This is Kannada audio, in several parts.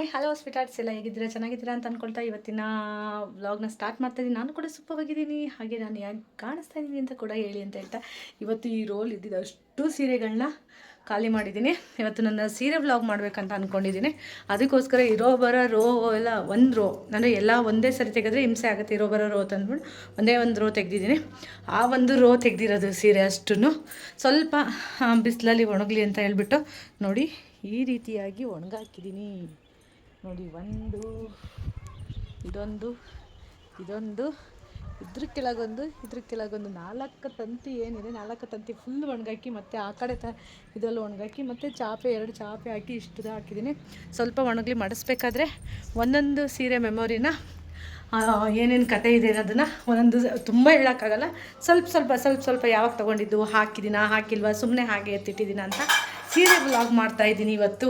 ಹಾಯ್, ಹಲೋ ಸ್ವೀಟಾರ್ಟ್ಸ್ ಎಲ್ಲ ಹೇಗಿದ್ದೀರಾ? ಚೆನ್ನಾಗಿದ್ದೀರಾ ಅಂತ ಅಂದ್ಕೊಳ್ತಾ ಇವತ್ತಿನ ವ್ಲಾಗ್ನ ಸ್ಟಾರ್ಟ್ ಮಾಡ್ತಾ ಇದ್ದೀನಿ. ನಾನು ಕೂಡ ಸೂಪವಾಗಿದ್ದೀನಿ ಹಾಗೆ ನಾನು ಯಾಕೆ ಕಾಣಿಸ್ತಾ ಇದ್ದೀನಿ ಅಂತ ಕೂಡ ಹೇಳಿ ಅಂತ ಹೇಳ್ತಾ, ಇವತ್ತು ಈ ರೋಲ್ ಇದ್ದಿದ್ದು ಅಷ್ಟು ಸೀರೆಗಳನ್ನ ಖಾಲಿ ಮಾಡಿದ್ದೀನಿ. ಇವತ್ತು ನನ್ನ ಸೀರೆ ವ್ಲಾಗ್ ಮಾಡಬೇಕಂತ ಅಂದ್ಕೊಂಡಿದ್ದೀನಿ ಅದಕ್ಕೋಸ್ಕರ ಇರೋ ಬರೋ ರೋ ಎಲ್ಲ ಒಂದು ರೋ ಅಂದರೆ ಎಲ್ಲ ಒಂದೇ ಸರಿ ತೆಗೆದ್ರೆ ಹಿಂಸೆ ಆಗುತ್ತೆ. ಇರೋ ಬರೋ ರೋ ತಂದ್ಬಿಟ್ಟು ಒಂದೇ ಒಂದು ರೋ ತೆಗೆದಿದ್ದೀನಿ. ಆ ಒಂದು ರೋ ತೆಗೆದಿರೋದು ಸೀರೆ ಅಷ್ಟೂ ಸ್ವಲ್ಪ ಬಿಸಿಲಲ್ಲಿ ಒಣಗಲಿ ಅಂತ ಹೇಳ್ಬಿಟ್ಟು ನೋಡಿ, ಈ ರೀತಿಯಾಗಿ ಒಣಗಾಕಿದ್ದೀನಿ. ನೋಡಿ, ಒಂದು, ಇದೊಂದು ಇದೊಂದು, ಇದ್ರ ಕೆಳಗೊಂದು ಇದ್ರ ಕೆಳಗೊಂದು ನಾಲ್ಕು ತಂತಿ ಏನಿದೆ, ನಾಲ್ಕು ತಂತಿ ಫುಲ್ ಒಣಗಾಕಿ ಮತ್ತು ಆ ಕಡೆ ತ ಇದರಲ್ಲಿ ಒಣಗಾಕಿ ಮತ್ತು ಚಾಪೆ, ಎರಡು ಚಾಪೆ ಹಾಕಿ ಇಷ್ಟು ಹಾಕಿದ್ದೀನಿ. ಸ್ವಲ್ಪ ಒಣಗಲಿ ಮಾಡಿಸ್ಬೇಕಾದ್ರೆ ಒಂದೊಂದು ಸೀರೆ ಮೆಮೊರಿನ ಏನೇನು ಕತೆ ಇದೆ ಅನ್ನೋದನ್ನು ಒಂದೊಂದು ತುಂಬ ಹೇಳೋಕ್ಕಾಗಲ್ಲ. ಸ್ವಲ್ಪ ಸ್ವಲ್ಪ ಸ್ವಲ್ಪ ಸ್ವಲ್ಪ ಯಾವಾಗ ತೊಗೊಂಡಿದ್ದು ಹಾಕಿದ್ದೀನಾ, ಹಾಕಿಲ್ವಾ ಸುಮ್ಮನೆ ಹಾಗೆ ಎತ್ತಿಟ್ಟಿದ್ದೀನ ಅಂತ ಸೀರೆ ವ್ಲಾಗ್ ಮಾಡ್ತಾ ಇದ್ದೀನಿ ಇವತ್ತು.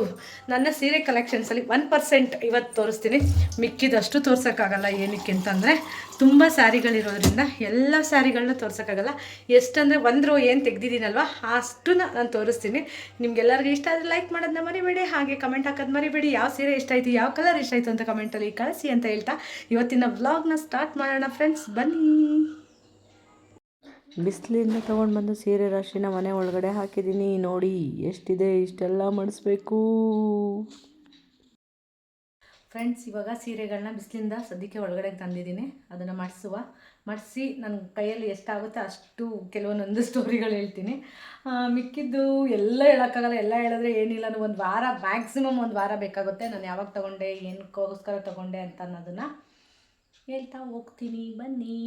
ನನ್ನ ಸೀರೆ ಕಲೆಕ್ಷನ್ಸಲ್ಲಿ ಒನ್ ಪರ್ಸೆಂಟ್ ಇವತ್ತು ತೋರಿಸ್ತೀನಿ. ಮಿಕ್ಕಿದಷ್ಟು ತೋರ್ಸೋಕ್ಕಾಗಲ್ಲ ಏನಕ್ಕೆ ಅಂತಂದರೆ ತುಂಬ ಸ್ಯಾರಿಗಳಿರೋದ್ರಿಂದ ಎಲ್ಲ ಸ್ಯಾರಿಗಳನ್ನ ತೋರ್ಸೋಕ್ಕಾಗಲ್ಲ. ಎಷ್ಟಂದರೆ ಒಂದು ರೋ ಏನು ತೆಗ್ದಿದ್ದೀನಲ್ವ, ಅಷ್ಟನ್ನ ನಾನು ತೋರಿಸ್ತೀನಿ. ನಿಮ್ಗೆಲ್ಲರಿಗೂ ಇಷ್ಟ ಆದರೆ ಲೈಕ್ ಮಾಡೋದನ್ನ ಮರಿಬೇಡಿ, ಹಾಗೆ ಕಮೆಂಟ್ ಹಾಕೋದು ಮರಿಬೇಡಿ. ಯಾವ ಸೀರೆ ಇಷ್ಟ ಆಯಿತು, ಯಾವ ಕಲರ್ ಇಷ್ಟ ಆಯಿತು ಅಂತ ಕಮೆಂಟಲ್ಲಿ ಕಳಿಸಿ ಅಂತ ಹೇಳ್ತಾ ಇವತ್ತಿನ ವ್ಲಾಗ್ನ ಸ್ಟಾರ್ಟ್ ಮಾಡೋಣ ಫ್ರೆಂಡ್ಸ್ ಬನ್ನಿ. ಬಿಸಿಲಿಂದ ತೊಗೊಂಡು ಬಂದು ಸೀರೆ ರಾಶಿನ ಮನೆ ಒಳಗಡೆ ಹಾಕಿದ್ದೀನಿ ನೋಡಿ ಎಷ್ಟಿದೆ ಇಷ್ಟೆಲ್ಲ ಮಾಡಿಸ್ಬೇಕು. ಫ್ರೆಂಡ್ಸ್ ಇವಾಗ ಸೀರೆಗಳನ್ನ ಬಿಸಿಲಿಂದ ಸದ್ಯಕ್ಕೆ ಒಳಗಡೆ ತಂದಿದ್ದೀನಿ. ಅದನ್ನು ಮಾಡಿಸುವ. ಮಾಡಿಸಿ ನನ್ನ ಕೈಯಲ್ಲಿ ಎಷ್ಟಾಗುತ್ತೆ ಅಷ್ಟು ಕೆಲವೊಂದೊಂದು ಸ್ಟೋರಿಗಳು ಹೇಳ್ತೀನಿ. ಮಿಕ್ಕಿದ್ದು ಎಲ್ಲ ಹೇಳೋಕ್ಕಾಗಲ್ಲ, ಎಲ್ಲ ಹೇಳಿದ್ರೆ ಏನಿಲ್ಲ. ಒಂದು ವಾರ ಮ್ಯಾಕ್ಸಿಮಮ್ ಒಂದು ವಾರ ಬೇಕಾಗುತ್ತೆ. ನಾನು ಯಾವಾಗ ತೊಗೊಂಡೆ ಏನಕ್ಕೋಸ್ಕರ ತೊಗೊಂಡೆ ಅಂತ ಅನ್ನೋದನ್ನು ಹೇಳ್ತಾ ಹೋಗ್ತೀನಿ. ಬನ್ನಿ.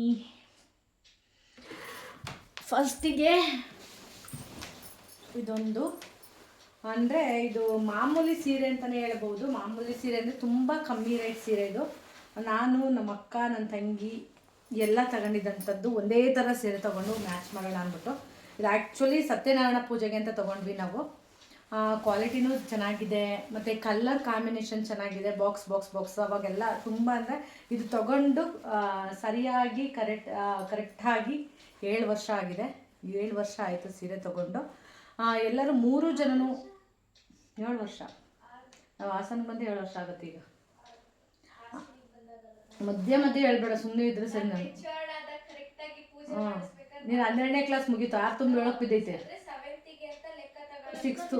ಫಸ್ಟಿಗೆ ಇದೊಂದು ಅಂದರೆ ಇದು ಮಾಮೂಲಿ ಸೀರೆ ಅಂತಲೇ ಹೇಳ್ಬೋದು. ಮಾಮೂಲಿ ಸೀರೆ ಅಂದರೆ ತುಂಬ ಕಮ್ಮಿ ರೇಟ್ ಸೀರೆ ಇದು. ನಾನು ನಮ್ಮ ಅಕ್ಕ, ನನ್ನ ತಂಗಿ ಎಲ್ಲ ತಗೊಂಡಿದ್ದಂಥದ್ದು ಒಂದೇ ಥರ ಸೀರೆ ತೊಗೊಂಡು ಮ್ಯಾಚ್ ಮಾಡೋಣ ಅಂದ್ಬಿಟ್ಟು. ಇದು ಆ್ಯಕ್ಚುಲಿ ಸತ್ಯನಾರಾಯಣ ಪೂಜೆಗೆ ಅಂತ ತೊಗೊಂಡ್ವಿ ನಾವು. ಕ್ವಾಲಿಟಿನೂ ಚೆನ್ನಾಗಿದೆ ಮತ್ತು ಕಲರ್ ಕಾಂಬಿನೇಷನ್ ಚೆನ್ನಾಗಿದೆ ಬಾಕ್ಸ್ ಬಾಕ್ಸ್ ಬಾಕ್ಸ್ ಅವಾಗೆಲ್ಲ ತುಂಬ ಅಂದರೆ ಇದು ತಗೊಂಡು ಸರಿಯಾಗಿ ಕರೆಕ್ಟ್ ಕರೆಕ್ಟಾಗಿ ಏಳು ವರ್ಷ ಆಗಿದೆ. ಏಳು ವರ್ಷ ಆಯಿತು ಸೀರೆ ತಗೊಂಡು. ಎಲ್ಲರೂ ಮೂರು ಜನನು ಏಳು ವರ್ಷ? ನಾವು ಹಾಸನ ಬಂದು ಏಳು ವರ್ಷ ಆಗುತ್ತೆ ಈಗ. ಮಧ್ಯ ಮಧ್ಯೆ ಹೇಳ್ಬೇಡ ಸುಮ್ಮನೆ ಇದ್ರೆ ಸರಿ ನಾನು. ಹಾಂ ನೀನು ಹನ್ನೆರಡನೇ ಕ್ಲಾಸ್ ಮುಗೀತು ಆರು ತುಂಬ ಹೇಳಕ್ ಬಿದ್ದೈತೆ ಸಿಕ್ಸ್ತು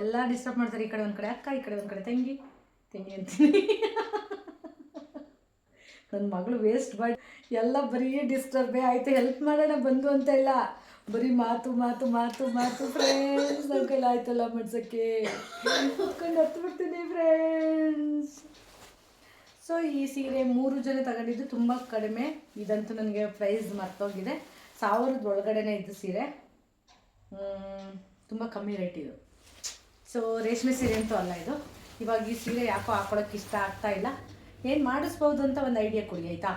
ಎಲ್ಲ ಡಿಸ್ಟರ್ಬ್ ಮಾಡ್ತಾರೆ ಈ ಕಡೆ ಒಂದು ಕಡೆ, ಅಕ್ಕ ಈ ಕಡೆ ಒಂದು ಕಡೆ, ತಂಗಿ ತಂಗಿ ಅಂತೀನಿ. ನನ್ನ ಮಗಳು ವೇಸ್ಟ್ ಮಾಡಿ, ಎಲ್ಲ ಬರೀ ಡಿಸ್ಟರ್ಬೇ ಆಯಿತು ಹೆಲ್ಪ್ ಮಾಡೋಣ ಬಂದು ಅಂತ ಇಲ್ಲ. ಬರೀ ಮಾತು ಮಾತು ಮಾತು ಮಾತು ಫ್ರೆಂಡ್ಸ್ ನನ್ನ ಕೈಲಿ ಆಯ್ತಲ್ಲ ಮಾಡ್ಸೋಕ್ಕೆ. ಕುತ್ಕೊಂಡು ಹತ್ತು ಬಿಡ್ತೀನಿ ಫ್ರೆಂಡ್ಸ್ ಸೊ ಈ ಸೀರೆ ಮೂರು ಜನ ತಗೊಂಡಿದ್ದು ತುಂಬ ಕಡಿಮೆ. ಇದಂತೂ ನನಗೆ ಪ್ರೈಸ್ ಮರ್ತೋಗಿದೆ. ಸಾವಿರದ ಒಳಗಡೆನೇ ಇದ್ದು ಸೀರೆ. ತುಂಬ ಕಮ್ಮಿ ರೇಟ್ ಇದು. ಸೊ ರೇಷ್ಮೆ ಸೀರೆ ಅಂತೂ ಅಲ್ಲ ಇದು. ಇವಾಗ ಈ ಸೀರೆ ಯಾಕೋ ಹಾಕೊಳ್ಳೋಕೆ ಇಷ್ಟ ಆಗ್ತಾ ಇಲ್ಲ. ಏನು ಮಾಡಿಸ್ಬೋದು ಅಂತ ಒಂದು ಐಡಿಯಾ ಕೊಡಿ, ಆಯಿತಾ?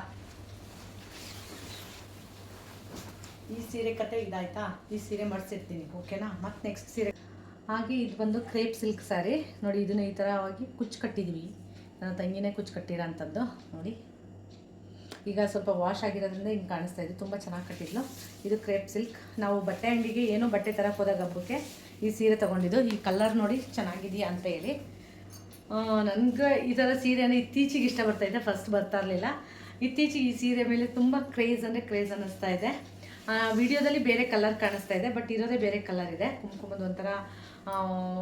ಈ ಸೀರೆ ಕತೆ ಇದಾಯ್ತಾ? ಈ ಸೀರೆ ಮಾಡಿಸಿರ್ತೀನಿ ಓಕೆನಾ ಮತ್ತೆ ನೆಕ್ಸ್ಟ್ ಸೀರೆ. ಹಾಗೆ ಇದು ಬಂದು ಕ್ರೇಪ್ ಸಿಲ್ಕ್ ಸ್ಯಾರಿ ನೋಡಿ, ಇದನ್ನ ಈ ಥರವಾಗಿ ಕುಚ್ಚು ಕಟ್ಟಿದ್ವಿ. ನನ್ನ ತಂಗಿನೇ ಕುಚ್ಚು ಕಟ್ಟಿರೋ ಅಂಥದ್ದು ನೋಡಿ. ಈಗ ಸ್ವಲ್ಪ ವಾಶ್ ಆಗಿರೋದ್ರಿಂದ ಹಿಂಗೆ ಕಾಣಿಸ್ತಾ ಇದೆ. ತುಂಬ ಚೆನ್ನಾಗಿ ಕಟ್ಟಿದ್ಲು. ಇದು ಕ್ರೇಪ್ ಸಿಲ್ಕ್ ನಾವು ಬಟ್ಟೆ ಅಂಗಡಿಗೆ ಏನೋ ಬಟ್ಟೆ ತರಕ್ಕೆ ಹೋದಾಗ ಹಬ್ಬಕ್ಕೆ ಈ ಸೀರೆ ತೊಗೊಂಡಿದ್ದು. ಈ ಕಲರ್ ನೋಡಿ ಚೆನ್ನಾಗಿದೆಯಾ ಅಂತ ಹೇಳಿ. ನನಗೆ ಈ ಥರ ಸೀರೆನ ಇತ್ತೀಚೆಗೆ ಇಷ್ಟ ಬರ್ತಾ ಇದೆ. ಫಸ್ಟ್ ಬರ್ತಾ ಇರಲಿಲ್ಲ. ಇತ್ತೀಚೆಗೆ ಈ ಸೀರೆ ಮೇಲೆ ತುಂಬ ಕ್ರೇಜ್ ಅಂದರೆ ಕ್ರೇಜ್ ಅನ್ನಿಸ್ತಾ ಇದೆ. ವಿಡಿಯೋದಲ್ಲಿ ಬೇರೆ ಕಲರ್ ಕಾಣಿಸ್ತಾ ಇದೆ ಬಟ್ ಇರೋದೇ ಬೇರೆ ಕಲರ್ ಇದೆ. ಕುಂಕುಮದ ಒಂಥರ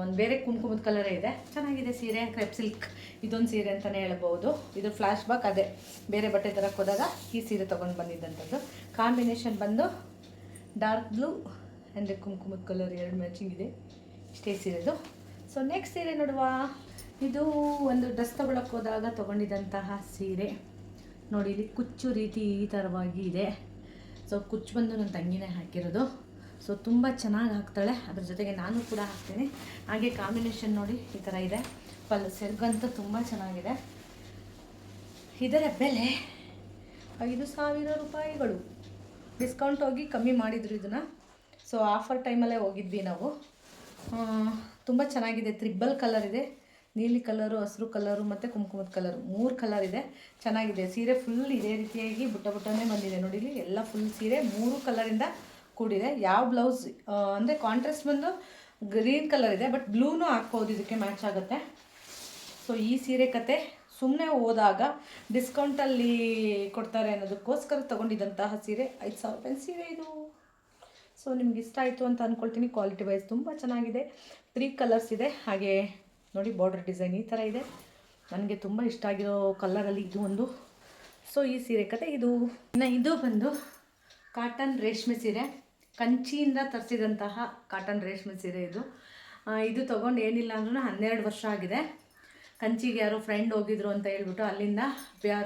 ಒಂದು ಬೇರೆ ಕುಂಕುಮದ ಕಲರೇ ಇದೆ. ಚೆನ್ನಾಗಿದೆ ಸೀರೆ ಕ್ರೆಪ್ ಸಿಲ್ಕ್ ಇದೊಂದು ಸೀರೆ ಅಂತಲೇ ಹೇಳ್ಬೋದು ಇದು ಫ್ಲ್ಯಾಶ್ ಬ್ಯಾಕ್ ಅದೇ. ಬೇರೆ ಬಟ್ಟೆ ಥರಕ್ಕೆ ಹೋದಾಗ ಈ ಸೀರೆ ತೊಗೊಂಡು ಬಂದಿದ್ದಂಥದ್ದು ಕಾಂಬಿನೇಷನ್ ಬಂದು ಡಾರ್ಕ್ ಬ್ಲೂ ಆ್ಯಂಡ್ ಕುಂಕುಮದ ಕಲರ್ ಎರಡು ಮ್ಯಾಚಿಂಗ್ ಇದೆ. ಇಷ್ಟೇ ಸೀರೆದು ಸೊ ನೆಕ್ಸ್ಟ್ ಸೀರೆ ನೋಡುವ. ಇದು ಒಂದು ಡ್ರೆಸ್ ತಗೊಳಕ್ಕೆ ಹೋದಾಗ ತೊಗೊಂಡಿದ್ದಂತಹ ಸೀರೆ. ನೋಡಿ, ಇಲ್ಲಿ ಕುಚ್ಚು ರೀತಿ ಈ ಥರವಾಗಿ ಇದೆ. ಸೊ ಕುಚ್ಚು ಬಂದು ನನ್ನ ತಂಗಿನೇ ಹಾಕಿರೋದು. ಸೊ ತುಂಬ ಚೆನ್ನಾಗಿ ಹಾಕ್ತಾಳೆ. ಅದ್ರ ಜೊತೆಗೆ ನಾನು ಕೂಡ ಹಾಕ್ತೀನಿ. ಹಾಗೆ ಕಾಂಬಿನೇಷನ್ ನೋಡಿ ಈ ಥರ ಇದೆ. ಪಲ್ ಸೆರ್ಗಂತೂ ತುಂಬ ಚೆನ್ನಾಗಿದೆ. ಇದರ ಬೆಲೆ ಐದು ಸಾವಿರ ರೂಪಾಯಿಗಳು. ಡಿಸ್ಕೌಂಟ್ ಹೋಗಿ ಕಮ್ಮಿ ಮಾಡಿದ್ರು ಇದನ್ನು. ಸೊ ಆಫರ್ ಟೈಮಲ್ಲೇ ಹೋಗಿದ್ವಿ ನಾವು. ತುಂಬ ಚೆನ್ನಾಗಿದೆ. ತ್ರಿಬ್ಬಲ್ ಕಲರ್ ಇದೆ. ನೀಲಿ ಕಲರು ಹಸಿರು ಕಲರು ಮತ್ತು ಕುಂಕುಮದ ಕಲರು ಮೂರು ಕಲರ್ ಇದೆ. ಚೆನ್ನಾಗಿದೆ. ಸೀರೆ ಫುಲ್ ಇದೇ ರೀತಿಯಾಗಿ ಬುಟ್ಟ ಬುಟ್ಟನೇ ಬಂದಿದೆ. ನೋಡಿ ಎಲ್ಲ ಫುಲ್ ಸೀರೆ ಮೂರು ಕಲರಿಂದ ಕೂಡಿದೆ. ಯಾವ ಬ್ಲೌಸ್ ಅಂದರೆ ಕಾಂಟ್ರಾಸ್ಟ್ ಬಂದು ಗ್ರೀನ್ ಕಲರ್ ಇದೆ ಬಟ್ ಬ್ಲೂನೂ ಹಾಕ್ಬೋದು. ಇದಕ್ಕೆ ಮ್ಯಾಚ್ ಆಗುತ್ತೆ. ಸೊ ಈ ಸೀರೆ ಕತೆ ಸುಮ್ಮನೆ ಹೋದಾಗ ಡಿಸ್ಕೌಂಟಲ್ಲಿ ಕೊಡ್ತಾರೆ ಅನ್ನೋದಕ್ಕೋಸ್ಕರ ತೊಗೊಂಡಿದ್ದಂತಹ ಸೀರೆ. ಐದು ಸಾವಿರ ರೂಪಾಯಿ ಸೀರೆ ಇದು. ಸೊ ನಿಮ್ಗೆ ಇಷ್ಟ ಆಯಿತು ಅಂತ ಅಂದ್ಕೊಳ್ತೀನಿ ಕ್ವಾಲಿಟಿ ವೈಸ್ ತುಂಬ ಚೆನ್ನಾಗಿದೆ. ತ್ರೀ ಕಲರ್ಸ್ ಇದೆ. ಹಾಗೆ ನೋಡಿ ಬಾರ್ಡರ್ ಡಿಸೈನ್ ಈ ಥರ ಇದೆ. ನನಗೆ ತುಂಬ ಇಷ್ಟ ಆಗಿರೋ ಕಲ್ಲರಲ್ಲಿ ಇದು ಒಂದು. ಸೊ ಈ ಸೀರೆ ಕತೆ ಇದು. ಇನ್ನು ಇದು ಬಂದು ಕಾಟನ್ ರೇಷ್ಮೆ ಸೀರೆ. ಕಂಚಿಯಿಂದ ತರಿಸಿದಂತಹ ಕಾಟನ್ ರೇಷ್ಮೆ ಸೀರೆ ಇದು. ಇದು ತೊಗೊಂಡು ಏನಿಲ್ಲ ಅಂದ್ರೂ ಹನ್ನೆರಡು ವರ್ಷ ಆಗಿದೆ. ಕಂಚಿಗೆ ಯಾರೋ ಫ್ರೆಂಡ್ ಹೋಗಿದ್ರು ಅಂತ ಹೇಳ್ಬಿಟ್ಟು ಅಲ್ಲಿಂದ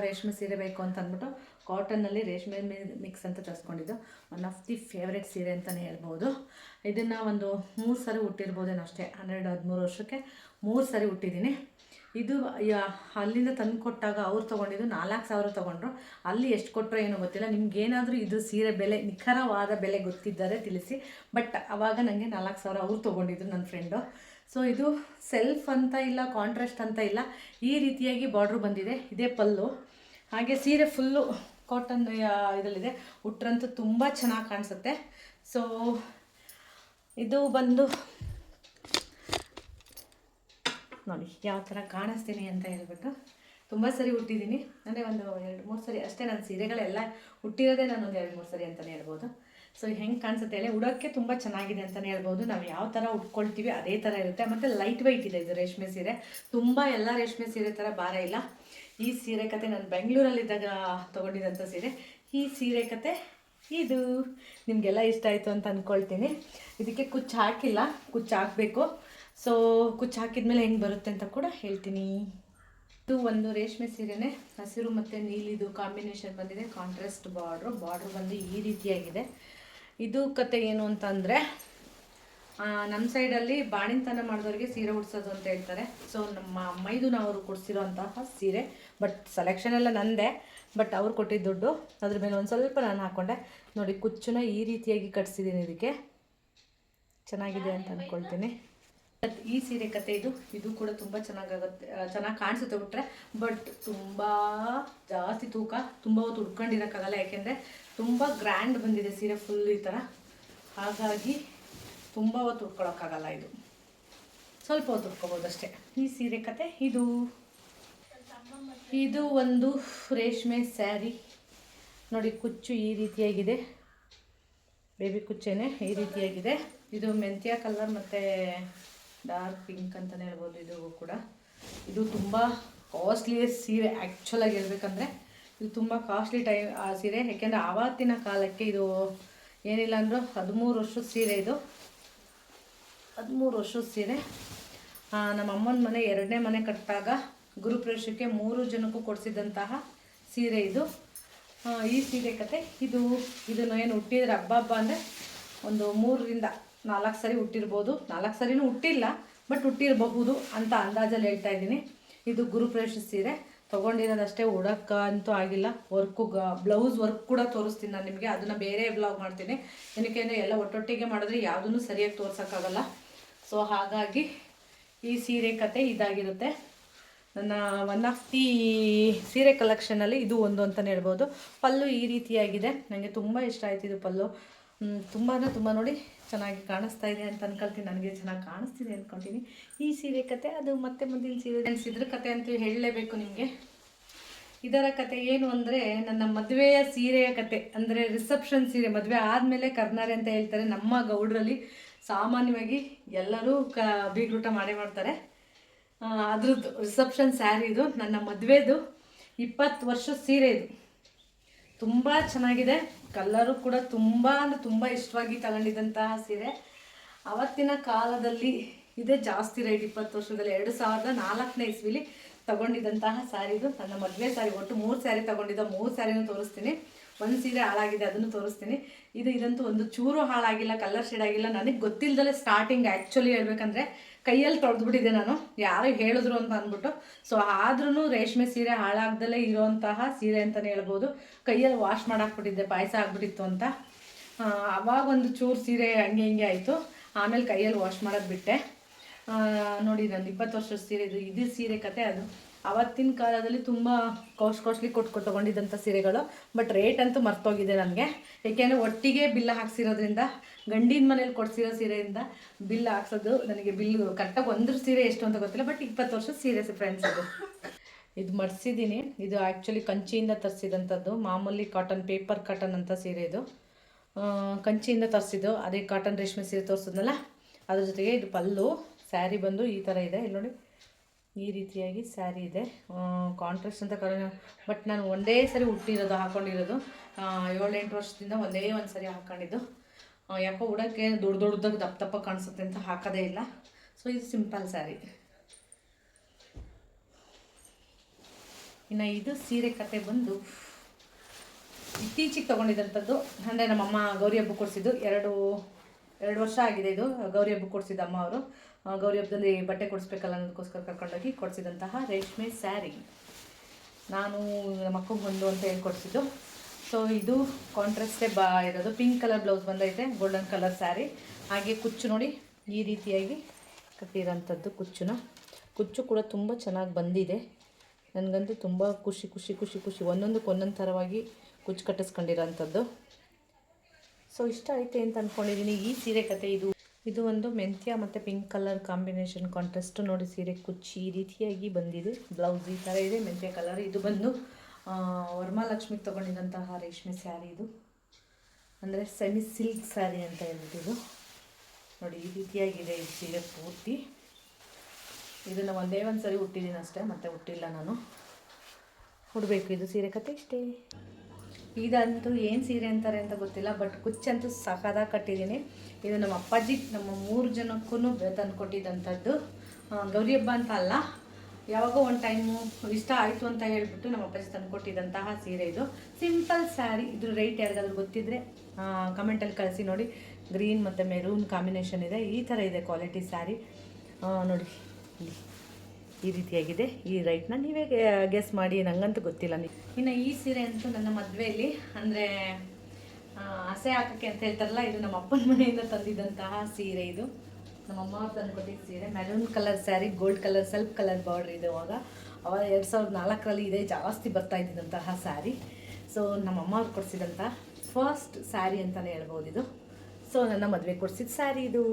ರೇಷ್ಮೆ ಸೀರೆ ಬೇಕು ಅಂತ ಅಂದ್ಬಿಟ್ಟು ಕಾಟನ್ನಲ್ಲಿ ರೇಷ್ಮೆ ಮಿಕ್ಸ್ ಅಂತ ತರಿಸ್ಕೊಂಡಿದ್ದು. ಒನ್ ಆಫ್ ದಿ ಫೇವ್ರೆಟ್ ಸೀರೆ ಅಂತಲೇ ಹೇಳ್ಬೋದು. ಇದನ್ನು ಒಂದು ಮೂರು ಸಾರಿ ಹುಟ್ಟಿರ್ಬೋದೇನೋ ಅಷ್ಟೇ. ಹನ್ನೆರಡು, ಹದಿಮೂರು ವರ್ಷಕ್ಕೆ ಮೂರು ಸಾರಿ ಹುಟ್ಟಿದ್ದೀನಿ ಇದು ಅಲ್ಲಿಂದ ತಂದು ಕೊಟ್ಟಾಗ ಅವ್ರು ತೊಗೊಂಡಿದ್ದು ನಾಲ್ಕು ಸಾವಿರ ತೊಗೊಂಡ್ರು. ಅಲ್ಲಿ ಎಷ್ಟು ಕೊಟ್ಟರು ಏನೋ ಗೊತ್ತಿಲ್ಲ. ನಿಮ್ಗೇನಾದರೂ ಇದು ಸೀರೆ ಬೆಲೆ, ನಿಖರವಾದ ಬೆಲೆ ಗೊತ್ತಿದ್ದಾರೆ ತಿಳಿಸಿ. ಬಟ್ ಆವಾಗ ನನಗೆ ನಾಲ್ಕು ಸಾವಿರ ಅವ್ರು ತೊಗೊಂಡಿದ್ರು ನನ್ನ ಫ್ರೆಂಡು ಸೊ ಇದು ಸೆಲ್ಫ್ ಅಂತ ಇಲ್ಲ ಕಾಂಟ್ರಾಸ್ಟ್ ಅಂತ ಇಲ್ಲ. ಈ ರೀತಿಯಾಗಿ ಬಾರ್ಡ್ರ್ ಬಂದಿದೆ. ಇದೇ ಪಲ್ಲು. ಹಾಗೆ ಸೀರೆ ಫುಲ್ಲು ಕಾಟನ್ ಇದರಲ್ಲಿದೆ. ಉಟ್ರಂತೂ ತುಂಬ ಚೆನ್ನಾಗಿ ಕಾಣಿಸುತ್ತೆ. ಸೊ ಇದು ಬಂದು ನೋಡಿ, ಯಾವ ಥರ ಕಾಣಿಸ್ತೀನಿ ಅಂತ ಹೇಳ್ಬಿಟ್ಟು ತುಂಬ ಸರಿ ಹುಟ್ಟಿದ್ದೀನಿ. ಅಂದರೆ ಒಂದು ಎರಡು ಮೂರು ಸರಿ ಅಷ್ಟೇ ನಾನು ಸೀರೆಗಳೆಲ್ಲ ಹುಟ್ಟಿರೋದೇ ನಾನು ಒಂದು ಎರಡು ಮೂರು ಸರಿ ಅಂತಲೇ ಹೇಳ್ಬೋದು. ಸೊ ಹೆಂಗೆ ಕಾಣಿಸುತ್ತೆ ಹೇಳಿ ಉಡೋಕ್ಕೆ ತುಂಬ ಚೆನ್ನಾಗಿದೆ ಅಂತಲೇ ಹೇಳ್ಬೋದು. ನಾವು ಯಾವ ಥರ ಉಟ್ಕೊಳ್ತೀವಿ ಅದೇ ಥರ ಇರುತ್ತೆ. ಮತ್ತು ಲೈಟ್ ವೆಯ್ಟ್ ಇದೆ, ಇದು ರೇಷ್ಮೆ ಸೀರೆ. ತುಂಬ ಎಲ್ಲ ರೇಷ್ಮೆ ಸೀರೆ ಥರ ಭಾರ ಇಲ್ಲ. ಈ ಸೀರೆ ಕತೆ ನಾನು ಬೆಂಗಳೂರಲ್ಲಿದ್ದಾಗ ತೊಗೊಂಡಿದ್ದಂಥ ಸೀರೆ. ಈ ಸೀರೆ ಕತೆ ಇದು. ನಿಮಗೆಲ್ಲ ಇಷ್ಟ ಆಯಿತು ಅಂತ ಅಂದ್ಕೊಳ್ತೀನಿ ಇದಕ್ಕೆ ಕುಚ್ಚು ಹಾಕಿಲ್ಲ, ಕುಚ್ಚು ಹಾಕಬೇಕು. ಸೊ ಕುಚ್ಚು ಹಾಕಿದ್ಮೇಲೆ ಹೆಂಗೆ ಬರುತ್ತೆ ಅಂತ ಕೂಡ ಹೇಳ್ತೀನಿ. ಇದು ಒಂದು ರೇಷ್ಮೆ ಸೀರೆನೇ. ಹಸಿರು ಮತ್ತು ನೀಲಿದು ಕಾಂಬಿನೇಷನ್ ಬಂದಿದೆ. Contrast border. ಬಾರ್ಡ್ರ್ ಬಂದು ಈ ರೀತಿಯಾಗಿದೆ. ಇದು ಕತೆ ಏನು ಅಂತಂದರೆ ನಮ್ಮ ಸೈಡಲ್ಲಿ ಬಾಣಿಂತನ ಮಾಡಿದವ್ರಿಗೆ ಸೀರೆ ಉಡ್ಸೋದು ಅಂತ ಹೇಳ್ತಾರೆ. ಸೊ ನಮ್ಮ ಮೈದುನ ಅವರು ಕೊಡಿಸಿರೋಂತಹ ಸೀರೆ ಬಟ್ ಸೆಲೆಕ್ಷನ್ ಎಲ್ಲ ನಂದೇ ಬಟ್ ಅವ್ರು ಕೊಟ್ಟಿದ್ದ ದುಡ್ಡು, ಅದ್ರ ಮೇಲೆ ಒಂದು ಸ್ವಲ್ಪ ನಾನು ಹಾಕ್ಕೊಂಡೆ ನೋಡಿ ಕುಚ್ಚುನ ಈ ರೀತಿಯಾಗಿ ಕಟ್ಸಿದ್ದೀನಿ ಇದಕ್ಕೆ. ಚೆನ್ನಾಗಿದೆ ಅಂತ ಅಂದ್ಕೊಳ್ತೀನಿ ಬಟ್ ಈ ಸೀರೆ ಕತೆ ಇದು ಇದು ಕೂಡ ತುಂಬ ಚೆನ್ನಾಗಾಗುತ್ತೆ ಚೆನ್ನಾಗಿ ಕಾಣಿಸುತ್ತೆ ಬಿಟ್ರೆ ಬಟ್ ತುಂಬ ಜಾಸ್ತಿ ತೂಕ, ತುಂಬ ಹೊತ್ತು ಉಟ್ಕೊಂಡಿರೋಕ್ಕಾಗಲ್ಲ ಯಾಕೆಂದರೆ ತುಂಬ ಗ್ರ್ಯಾಂಡ್ ಬಂದಿದೆ ಸೀರೆ ಫುಲ್ ಈ ಥರ ಹಾಗಾಗಿ ತುಂಬ ಹೊತ್ತು ಉಟ್ಕೊಳಕ್ಕಾಗಲ್ಲ ಇದು. ಸ್ವಲ್ಪ ಹೊತ್ತು ಅಷ್ಟೇ. ಈ ಸೀರೆ ಕತೆ ಇದು. ಇದು ಒಂದು ರೇಷ್ಮೆ ಸ್ಯಾರಿ. ನೋಡಿ, ಕುಚ್ಚು ಈ ರೀತಿಯಾಗಿದೆ. ಬೇಬಿ ಕುಚ್ಚೇನೆ ಈ ರೀತಿಯಾಗಿದೆ. ಇದು ಮೆಂತ್ಯ ಕಲರ್ ಮತ್ತು ಡಾರ್ಕ್ ಪಿಂಕ್ ಅಂತಲೇ ಹೇಳ್ಬೋದು ಇದು ಕೂಡ. ಇದು ತುಂಬ ಕಾಸ್ಟ್ಲಿಯಸ್ ಸೀರೆ ಆ್ಯಕ್ಚುಲಾಗಿ ಹೇಳ್ಬೇಕಂದ್ರೆ. ಇದು ತುಂಬ ಕಾಸ್ಟ್ಲಿ ಟೈಮ್ ಆ ಸೀರೆ. ಯಾಕೆಂದರೆ ಆವತ್ತಿನ ಕಾಲಕ್ಕೆ ಇದು ಏನಿಲ್ಲ ಅಂದರೂ ಹದಿಮೂರು ವರ್ಷದ ಸೀರೆ ಇದು. ಹದಿಮೂರು ವರ್ಷದ ಸೀರೆ. ನಮ್ಮ ಅಮ್ಮನ ಮನೆ ಎರಡನೇ ಮನೆ ಕಟ್ಟಿದಾಗ ಗುರುಪ್ರವೇಶಕ್ಕೆ ಮೂರು ಜನಕ್ಕೂ ಕೊಡಿಸಿದಂತಹ ಸೀರೆ ಇದು. ಈ ಸೀರೆ ಕತೆ, ಇದು, ಇದನ್ನು ಏನು ಹುಟ್ಟಿದ್ರೆ ಹಬ್ಬ ಹಬ್ಬ ಅಂದರೆ ಒಂದು ಮೂರರಿಂದ ನಾಲ್ಕು ಸರಿ ಹುಟ್ಟಿರ್ಬೋದು ನಾಲ್ಕು ಸರಿನೂ ಹುಟ್ಟಿಲ್ಲ ಬಟ್ ಹುಟ್ಟಿರಬಹುದು ಅಂತ ಅಂದಾಜಲ್ಲಿ ಹೇಳ್ತಾ ಇದ್ದೀನಿ. ಇದು ಗುರುಪ್ರವೇಶ ಸೀರೆ. ತೊಗೊಂಡಿರೋದಷ್ಟೇ ಉಡಕ್ಕಂತೂ ಆಗಿಲ್ಲ. ವರ್ಕು ಬ್ಲೌಸ್ ವರ್ಕ್ ಕೂಡ ತೋರಿಸ್ತೀನಿ ನಾನು ನಿಮಗೆ. ಅದನ್ನು ಬೇರೆ ಬ್ಲಾಗ್ ಮಾಡ್ತೀನಿ. ಏನಕ್ಕೆ ಅಂದರೆ ಎಲ್ಲ ಒಟ್ಟೊಟ್ಟಿಗೆ ಮಾಡಿದ್ರೆ ಯಾವುದನ್ನು ಸರಿಯಾಗಿ ತೋರ್ಸೋಕ್ಕಾಗಲ್ಲ. ಸೊ ಹಾಗಾಗಿ ಈ ಸೀರೆ ಕತೆ ಇದಾಗಿರುತ್ತೆ. ನನ್ನ ಒನ್ ಆಫ್ ದಿ ಸೀರೆ ಕಲೆಕ್ಷನಲ್ಲಿ ಇದು ಒಂದು ಅಂತಲೇ ಹೇಳ್ಬೋದು. ಪಲ್ಲು ಈ ರೀತಿಯಾಗಿದೆ. ನನಗೆ ತುಂಬ ಇಷ್ಟ ಆಯ್ತು ಇದು ಪಲ್ಲು. ತುಂಬ ಅಂದರೆ ತುಂಬ ನೋಡಿ ಚೆನ್ನಾಗಿ ಕಾಣಿಸ್ತಾ ಇದೆ ಅಂತ ಅನ್ಕೊಳ್ತೀನಿ. ನನಗೆ ಚೆನ್ನಾಗಿ ಕಾಣಿಸ್ತಿದೆ ಅಂದ್ಕೊಳ್ತೀನಿ ಈ ಸೀರೆ ಕತೆ, ಅದು ಮತ್ತೆ ಮುಂದಿನ ಸೀರೆ ಅನಿಸಿದ್ರ ಕತೆ ಅಂತೂ ಹೇಳಲೇಬೇಕು ನಿಮಗೆ. ಇದರ ಕತೆ ಏನು ಅಂದರೆ, ನನ್ನ ಮದುವೆಯ ಸೀರೆಯ ಕತೆ. ಅಂದರೆ ರಿಸೆಪ್ಷನ್ ಸೀರೆ, ಮದುವೆ ಆದಮೇಲೆ ಕರ್ನಾರೆ ಅಂತ ಹೇಳ್ತಾರೆ ನಮ್ಮ ಗೌಡ್ರಲ್ಲಿ. ಸಾಮಾನ್ಯವಾಗಿ ಎಲ್ಲರೂ ಕ ಬೀಗ್ರೂಟ ಮಾಡೇ ಮಾಡ್ತಾರೆ. ಅದ್ರದ್ದು ರಿಸೆಪ್ಷನ್ ಸ್ಯಾರಿ ಇದು, ನನ್ನ ಮದುವೆದು, ಇಪ್ಪತ್ತು ವರ್ಷದ ಸೀರೆ ಇದು. ತುಂಬ ಚೆನ್ನಾಗಿದೆ. ಕಲ್ಲರು ಕೂಡ ತುಂಬ ಅಂದರೆ ತುಂಬ ಇಷ್ಟವಾಗಿ ತಗೊಂಡಿದ್ದಂತಹ ಸೀರೆ. ಅವತ್ತಿನ ಕಾಲದಲ್ಲಿ ಇದೇ ಜಾಸ್ತಿ ರೇಟ್ ಇಪ್ಪತ್ತು ವರ್ಷದಲ್ಲಿ. ಎರಡು ಸಾವಿರದ ನಾಲ್ಕನೇ ಇಸ್ವಿಲಿ ತಗೊಂಡಿದ್ದಂತಹ ಸ್ಯಾರಿದು ನನ್ನ ಮದುವೆ ಸ್ಯಾರಿ, ಒಟ್ಟು ಮೂರು ಸ್ಯಾರಿ ತಗೊಂಡಿದ್ದ. ಮೂರು ಸ್ಯಾರಿನೂ ತೋರಿಸ್ತೀನಿ. ಒಂದು ಸೀರೆ ಹಾಳಾಗಿದೆ, ಅದನ್ನು ತೋರಿಸ್ತೀನಿ. ಇದು ಇದಂತೂ ಒಂದು ಚೂರು ಹಾಳಾಗಿಲ್ಲ ಕಲರ್ ಶೇಡ್ ಆಗಿಲ್ಲ. ನನಗೆ ಗೊತ್ತಿಲ್ಲದಲ್ಲೇ ಸ್ಟಾರ್ಟಿಂಗ್ ಆ್ಯಕ್ಚುಲಿ ಹೇಳ್ಬೇಕಂದ್ರೆ ಕೈಯಲ್ಲಿ ತೊಳೆದ್ಬಿಟ್ಟಿದ್ದೆ ನಾನು. ಯಾರು ಹೇಳಿದ್ರು ಅಂತ ಅಂದ್ಬಿಟ್ಟು. ಸೊ ಆದ್ರೂ ರೇಷ್ಮೆ ಸೀರೆ ಹಾಳಾಗ್ದಲೇ ಇರೋಂತಹ ಸೀರೆ ಅಂತಲೇ ಹೇಳ್ಬೋದು. ಕೈಯಲ್ಲಿ ವಾಶ್ ಮಾಡಾಕ್ಬಿಟ್ಟಿದ್ದೆ, ಪಾಯಸ ಆಗ್ಬಿಟ್ಟಿತ್ತು ಅಂತ. ಅವಾಗ ಒಂದು ಚೂರು ಸೀರೆ ಹಂಗೆ ಹಿಂಗೆ ಆಯಿತು. ಆಮೇಲೆ ಕೈಯಲ್ಲಿ ವಾಶ್ ಮಾಡೋದು ಬಿಟ್ಟೆ. ನೋಡಿ ನಾನು ಇಪ್ಪತ್ತು ವರ್ಷದ ಸೀರೆ ಇದು. ಇದು ಸೀರೆ ಕತೆ ಅದು. ಅವತ್ತಿನ ಕಾಲದಲ್ಲಿ ತುಂಬ ಕಾಸ್ಟ್ ಕಾಸ್ಟ್ಲಿ ಕೊಟ್ಟು ತೊಗೊಂಡಿದ್ದಂಥ ಸೀರೆಗಳು ಬಟ್ ರೇಟ್ ಅಂತೂ ಮರ್ತೋಗಿದೆ ನನಗೆ ಏಕೆಂದರೆ ಒಟ್ಟಿಗೆ ಬಿಲ್ ಹಾಕ್ಸಿರೋದ್ರಿಂದ, ಗಂಡಿನ ಮನೇಲಿ ಕೊಡ್ಸಿರೋ ಸೀರೆಯಿಂದ ಬಿಲ್ ಹಾಕ್ಸೋದು ನನಗೆ ಬಿಲ್ ಕರೆಕ್ಟಾಗಿ ಒಂದು ಸೀರೆ ಎಷ್ಟು ಅಂತ ಗೊತ್ತಿಲ್ಲ ಬಟ್ ಇಪ್ಪತ್ತು ವರ್ಷದ ಸೀರೆ ಫ್ರೆಂಡ್ಸ್ ಅದು ಇದು. ಮಡಿಸಿದ್ದೀನಿ ಇದು ಆ್ಯಕ್ಚುಲಿ ಕಂಚಿಯಿಂದ ತರಿಸಿದಂಥದ್ದು ಮಾಮೂಲಿ ಕಾಟನ್ ಪೇಪರ್ ಕಾಟನ್ ಅಂತ ಸೀರೆ ಇದು. ಕಂಚಿಯಿಂದ ತರಿಸಿದ್ದು, ಅದೇ ಕಾಟನ್ ರೇಷ್ಮೆ ಸೀರೆ ತೋರಿಸಿದ್ನಲ್ಲ, ಅದ್ರ ಜೊತೆಗೆ ಇದು ಪಲ್ಲು ಸ್ಯಾರಿ ಬಂದು ಈ ಥರ ಇದೆ. ಇಲ್ಲಿ ನೋಡಿ. ಈ ರೀತಿಯಾಗಿ ಸ್ಯಾರಿ ಇದೆ. ಕಾಂಟ್ರಾಸ್ಟ್ ಅಂತ ಕರ ಬಟ್ ನಾನು ಒಂದೇ ಸರಿ ಹುಟ್ಟಿರೋದು ಹಾಕೊಂಡಿರೋದು. ಏಳೆಂಟು ವರ್ಷದಿಂದ ಒಂದೇ ಒಂದು ಸರಿ ಹಾಕ್ಕೊಂಡಿದ್ದು ಯಾಕೋ ಉಡೋಕ್ಕೆ ದೊಡ್ಡ ದೊಡ್ಡದಾಗ ದಪ್ಪ ದಪ್ಪ ಕಾಣಿಸುತ್ತೆ ಅಂತ ಹಾಕೋದೇ ಇಲ್ಲ. ಸೊ ಇದು ಸಿಂಪಲ್ ಸ್ಯಾರಿ. ಇನ್ನು ಇದು ಸೀರೆ ಕತೆ ಬಂದು ಇತ್ತೀಚೆಗೆ ತೊಗೊಂಡಿದ್ದಂಥದ್ದು. ಅಂದರೆ ನಮ್ಮಮ್ಮ ಗೌರಿ ಹಬ್ಬ ಕೊಡಿಸಿದ್ದು ಎರಡು ಎರಡು ವರ್ಷ ಆಗಿದೆ ಇದು. ಗೌರಿ ಹಬ್ಬ ಕೊಡಿಸಿದ ಅಮ್ಮ ಅವರು. ಗೌರಿ ಹಬ್ಬದಲ್ಲಿ ಬಟ್ಟೆ ಕೊಡಿಸ್ಬೇಕಲ್ಲ ಅನ್ನೋದಕ್ಕೋಸ್ಕರ ಕರ್ಕೊಂಡೋಗಿ ಕೊಡಿಸಿದಂತಹ ರೇಷ್ಮೆ ಸ್ಯಾರಿ. ನಾನು ನಮ್ಮ ಅಕ್ಕಂಗೆ ಒಂದು ಅಂತ ಹೇಳಿ ಕೊಡಿಸಿದ್ದು. ಸೊ ಇದು ಕಾಂಟ್ರಾಸ್ಟೇ ಬಾ, ಇರೋದು ಪಿಂಕ್ ಕಲರ್ ಬ್ಲೌಸ್ ಬಂದೈತೆ ಗೋಲ್ಡನ್ ಕಲರ್ ಸ್ಯಾರಿ. ಹಾಗೆ ಕುಚ್ಚು ನೋಡಿ, ಈ ರೀತಿಯಾಗಿ ಕಟ್ಟಿರೋಂಥದ್ದು ಕುಚ್ಚುನ. ಕುಚ್ಚು ಕೂಡ ತುಂಬ ಚೆನ್ನಾಗಿ ಬಂದಿದೆ. ನನಗಂತೂ ತುಂಬ ಖುಷಿ ಖುಷಿ ಖುಷಿ ಖುಷಿ. ಒಂದೊಂದಕ್ಕೆ ಒಂದೊಂದು ಥರವಾಗಿ ಕುಚ್ಚು ಕಟ್ಟಿಸ್ಕೊಂಡಿರೋಂಥದ್ದು. ಸೊ ಇಷ್ಟ ಐತೆ ಅಂತ ಅಂದ್ಕೊಂಡಿದ್ದೀನಿ ಈ ಸೀರೆ ಕತೆ ಇದು. ಇದು ಒಂದು ಮೆಂತ್ಯ ಮತ್ತು ಪಿಂಕ್ ಕಲರ್ ಕಾಂಬಿನೇಷನ್ ಕಾಂಟ್ರಾಸ್ಟ್ ನೋಡಿ ಸೀರೆ ಕುಚ್ಚಿ ಈ ರೀತಿಯಾಗಿ ಬಂದಿದೆ. ಬ್ಲೌಸ್ ಈ ಥರ ಇದೆ, ಮೆಂತ್ಯ ಕಲರ್ ಇದು ಬಂದು ವರ್ಮಾ ವರಮಹಾಲಕ್ಷ್ಮಿಗೆ ತೊಗೊಂಡಿದ್ದಂತಹ ರೇಷ್ಮೆ ಸ್ಯಾರಿ ಇದು. ಅಂದರೆ ಸೆಮಿ ಸಿಲ್ಕ್ ಸ್ಯಾರಿ ಅಂತ ಹೇಳ್ಬಿಟ್ಟಿದ್ದು. ನೋಡಿ ಈ ರೀತಿಯಾಗಿದೆ ಈ ಸೀರೆ ಪೂರ್ತಿ. ಇದನ್ನು ಒಂದೇ ಒಂದು ಸರಿ ಹುಟ್ಟಿದ್ದೀನಿ ಅಷ್ಟೇ ಮತ್ತೆ ಹುಟ್ಟಿಲ್ಲ ನಾನು. ಉಡಬೇಕು, ಇದು ಸೀರೆ ಕತೆ ಇಷ್ಟೇ. ಇದಂತೂ ಏನು ಸೀರೆ ಅಂತಾರೆ ಅಂತ ಗೊತ್ತಿಲ್ಲ ಬಟ್ ಕುಚ್ಚಂತೂ ಸಖದಾಗಿ ಕಟ್ಟಿದ್ದೀನಿ. ಇದು ನಮ್ಮ ಅಪ್ಪಾಜಿ, ನಮ್ಮ ಮೂರು ಜನಕ್ಕೂ ತಂದು ಕೊಟ್ಟಿದ್ದಂಥದ್ದು ಗೌರಿ ಹಬ್ಬ ಅಂತ ಅಲ್ಲ, ಯಾವಾಗೋ ಒಂದು ಟೈಮು ಇಷ್ಟ ಆಯಿತು ಅಂತ ಹೇಳ್ಬಿಟ್ಟು ನಮ್ಮ ಅಪ್ಪಾಜಿ ತಂದು ಕೊಟ್ಟಿದ್ದಂತಹ ಸೀರೆ ಇದು. ಸಿಂಪಲ್ ಸ್ಯಾರಿ ಇದ್ರ ರೇಟ್ ಯಾರಿಗಾದ್ರೂ ಗೊತ್ತಿದ್ರೆ ಕಮೆಂಟಲ್ಲಿ ಕಳಿಸಿ ನೋಡಿ. ಗ್ರೀನ್ ಮತ್ತು ಮೆರೂನ್ ಕಾಂಬಿನೇಷನ್ ಇದೆ, ಈ ಥರ ಇದೆ ಕ್ವಾಲಿಟಿ ಸ್ಯಾರಿ ನೋಡಿ. ಈ ರೀತಿಯಾಗಿದೆ. ಈ ರೈಟ್ನ ನೀವೇ ಗೆಸ್ ಮಾಡಿ ನಂಗಂತೂ ಗೊತ್ತಿಲ್ಲ. ಇನ್ನು ಈ ಸೀರೆ ಅಂತೂ ನನ್ನ ಮದುವೆಯಲ್ಲಿ, ಅಂದರೆ ಹಸೆ ಹಾಕೋಕ್ಕೆ ಅಂತ ಹೇಳ್ತಾರಲ್ಲ, ಇದು ನಮ್ಮ ಅಪ್ಪನ ಮನೆಯಿಂದ ತಂದಿದ್ದಂತಹ ಸೀರೆ ಇದು. ನಮ್ಮಮ್ಮ ಅವ್ರು ತಂದುಕೊಟ್ಟಿದ್ದ ಸೀರೆ. Maroon colour sari gold colour self colour border ಇದೆ ಅವಾಗ. ಅವಾಗ ಎರಡು ಸಾವಿರದ ನಾಲ್ಕರಲ್ಲಿ ಇದೆ ಜಾಸ್ತಿ ಬರ್ತಾ ಇದ್ದಿದ್ದಂತಹ ಸ್ಯಾರಿ ಸೊ ನಮ್ಮ ಅಮ್ಮ ಅವ್ರು ಕೊಡಿಸಿದಂಥ ಫಸ್ಟ್ ಸ್ಯಾರಿ ಅಂತಲೇ ಹೇಳ್ಬೋದು ಇದು. ಸೊ ನನ್ನ ಮದುವೆ ಕೊಡಿಸಿದ ಸ್ಯಾರಿ ಇದು.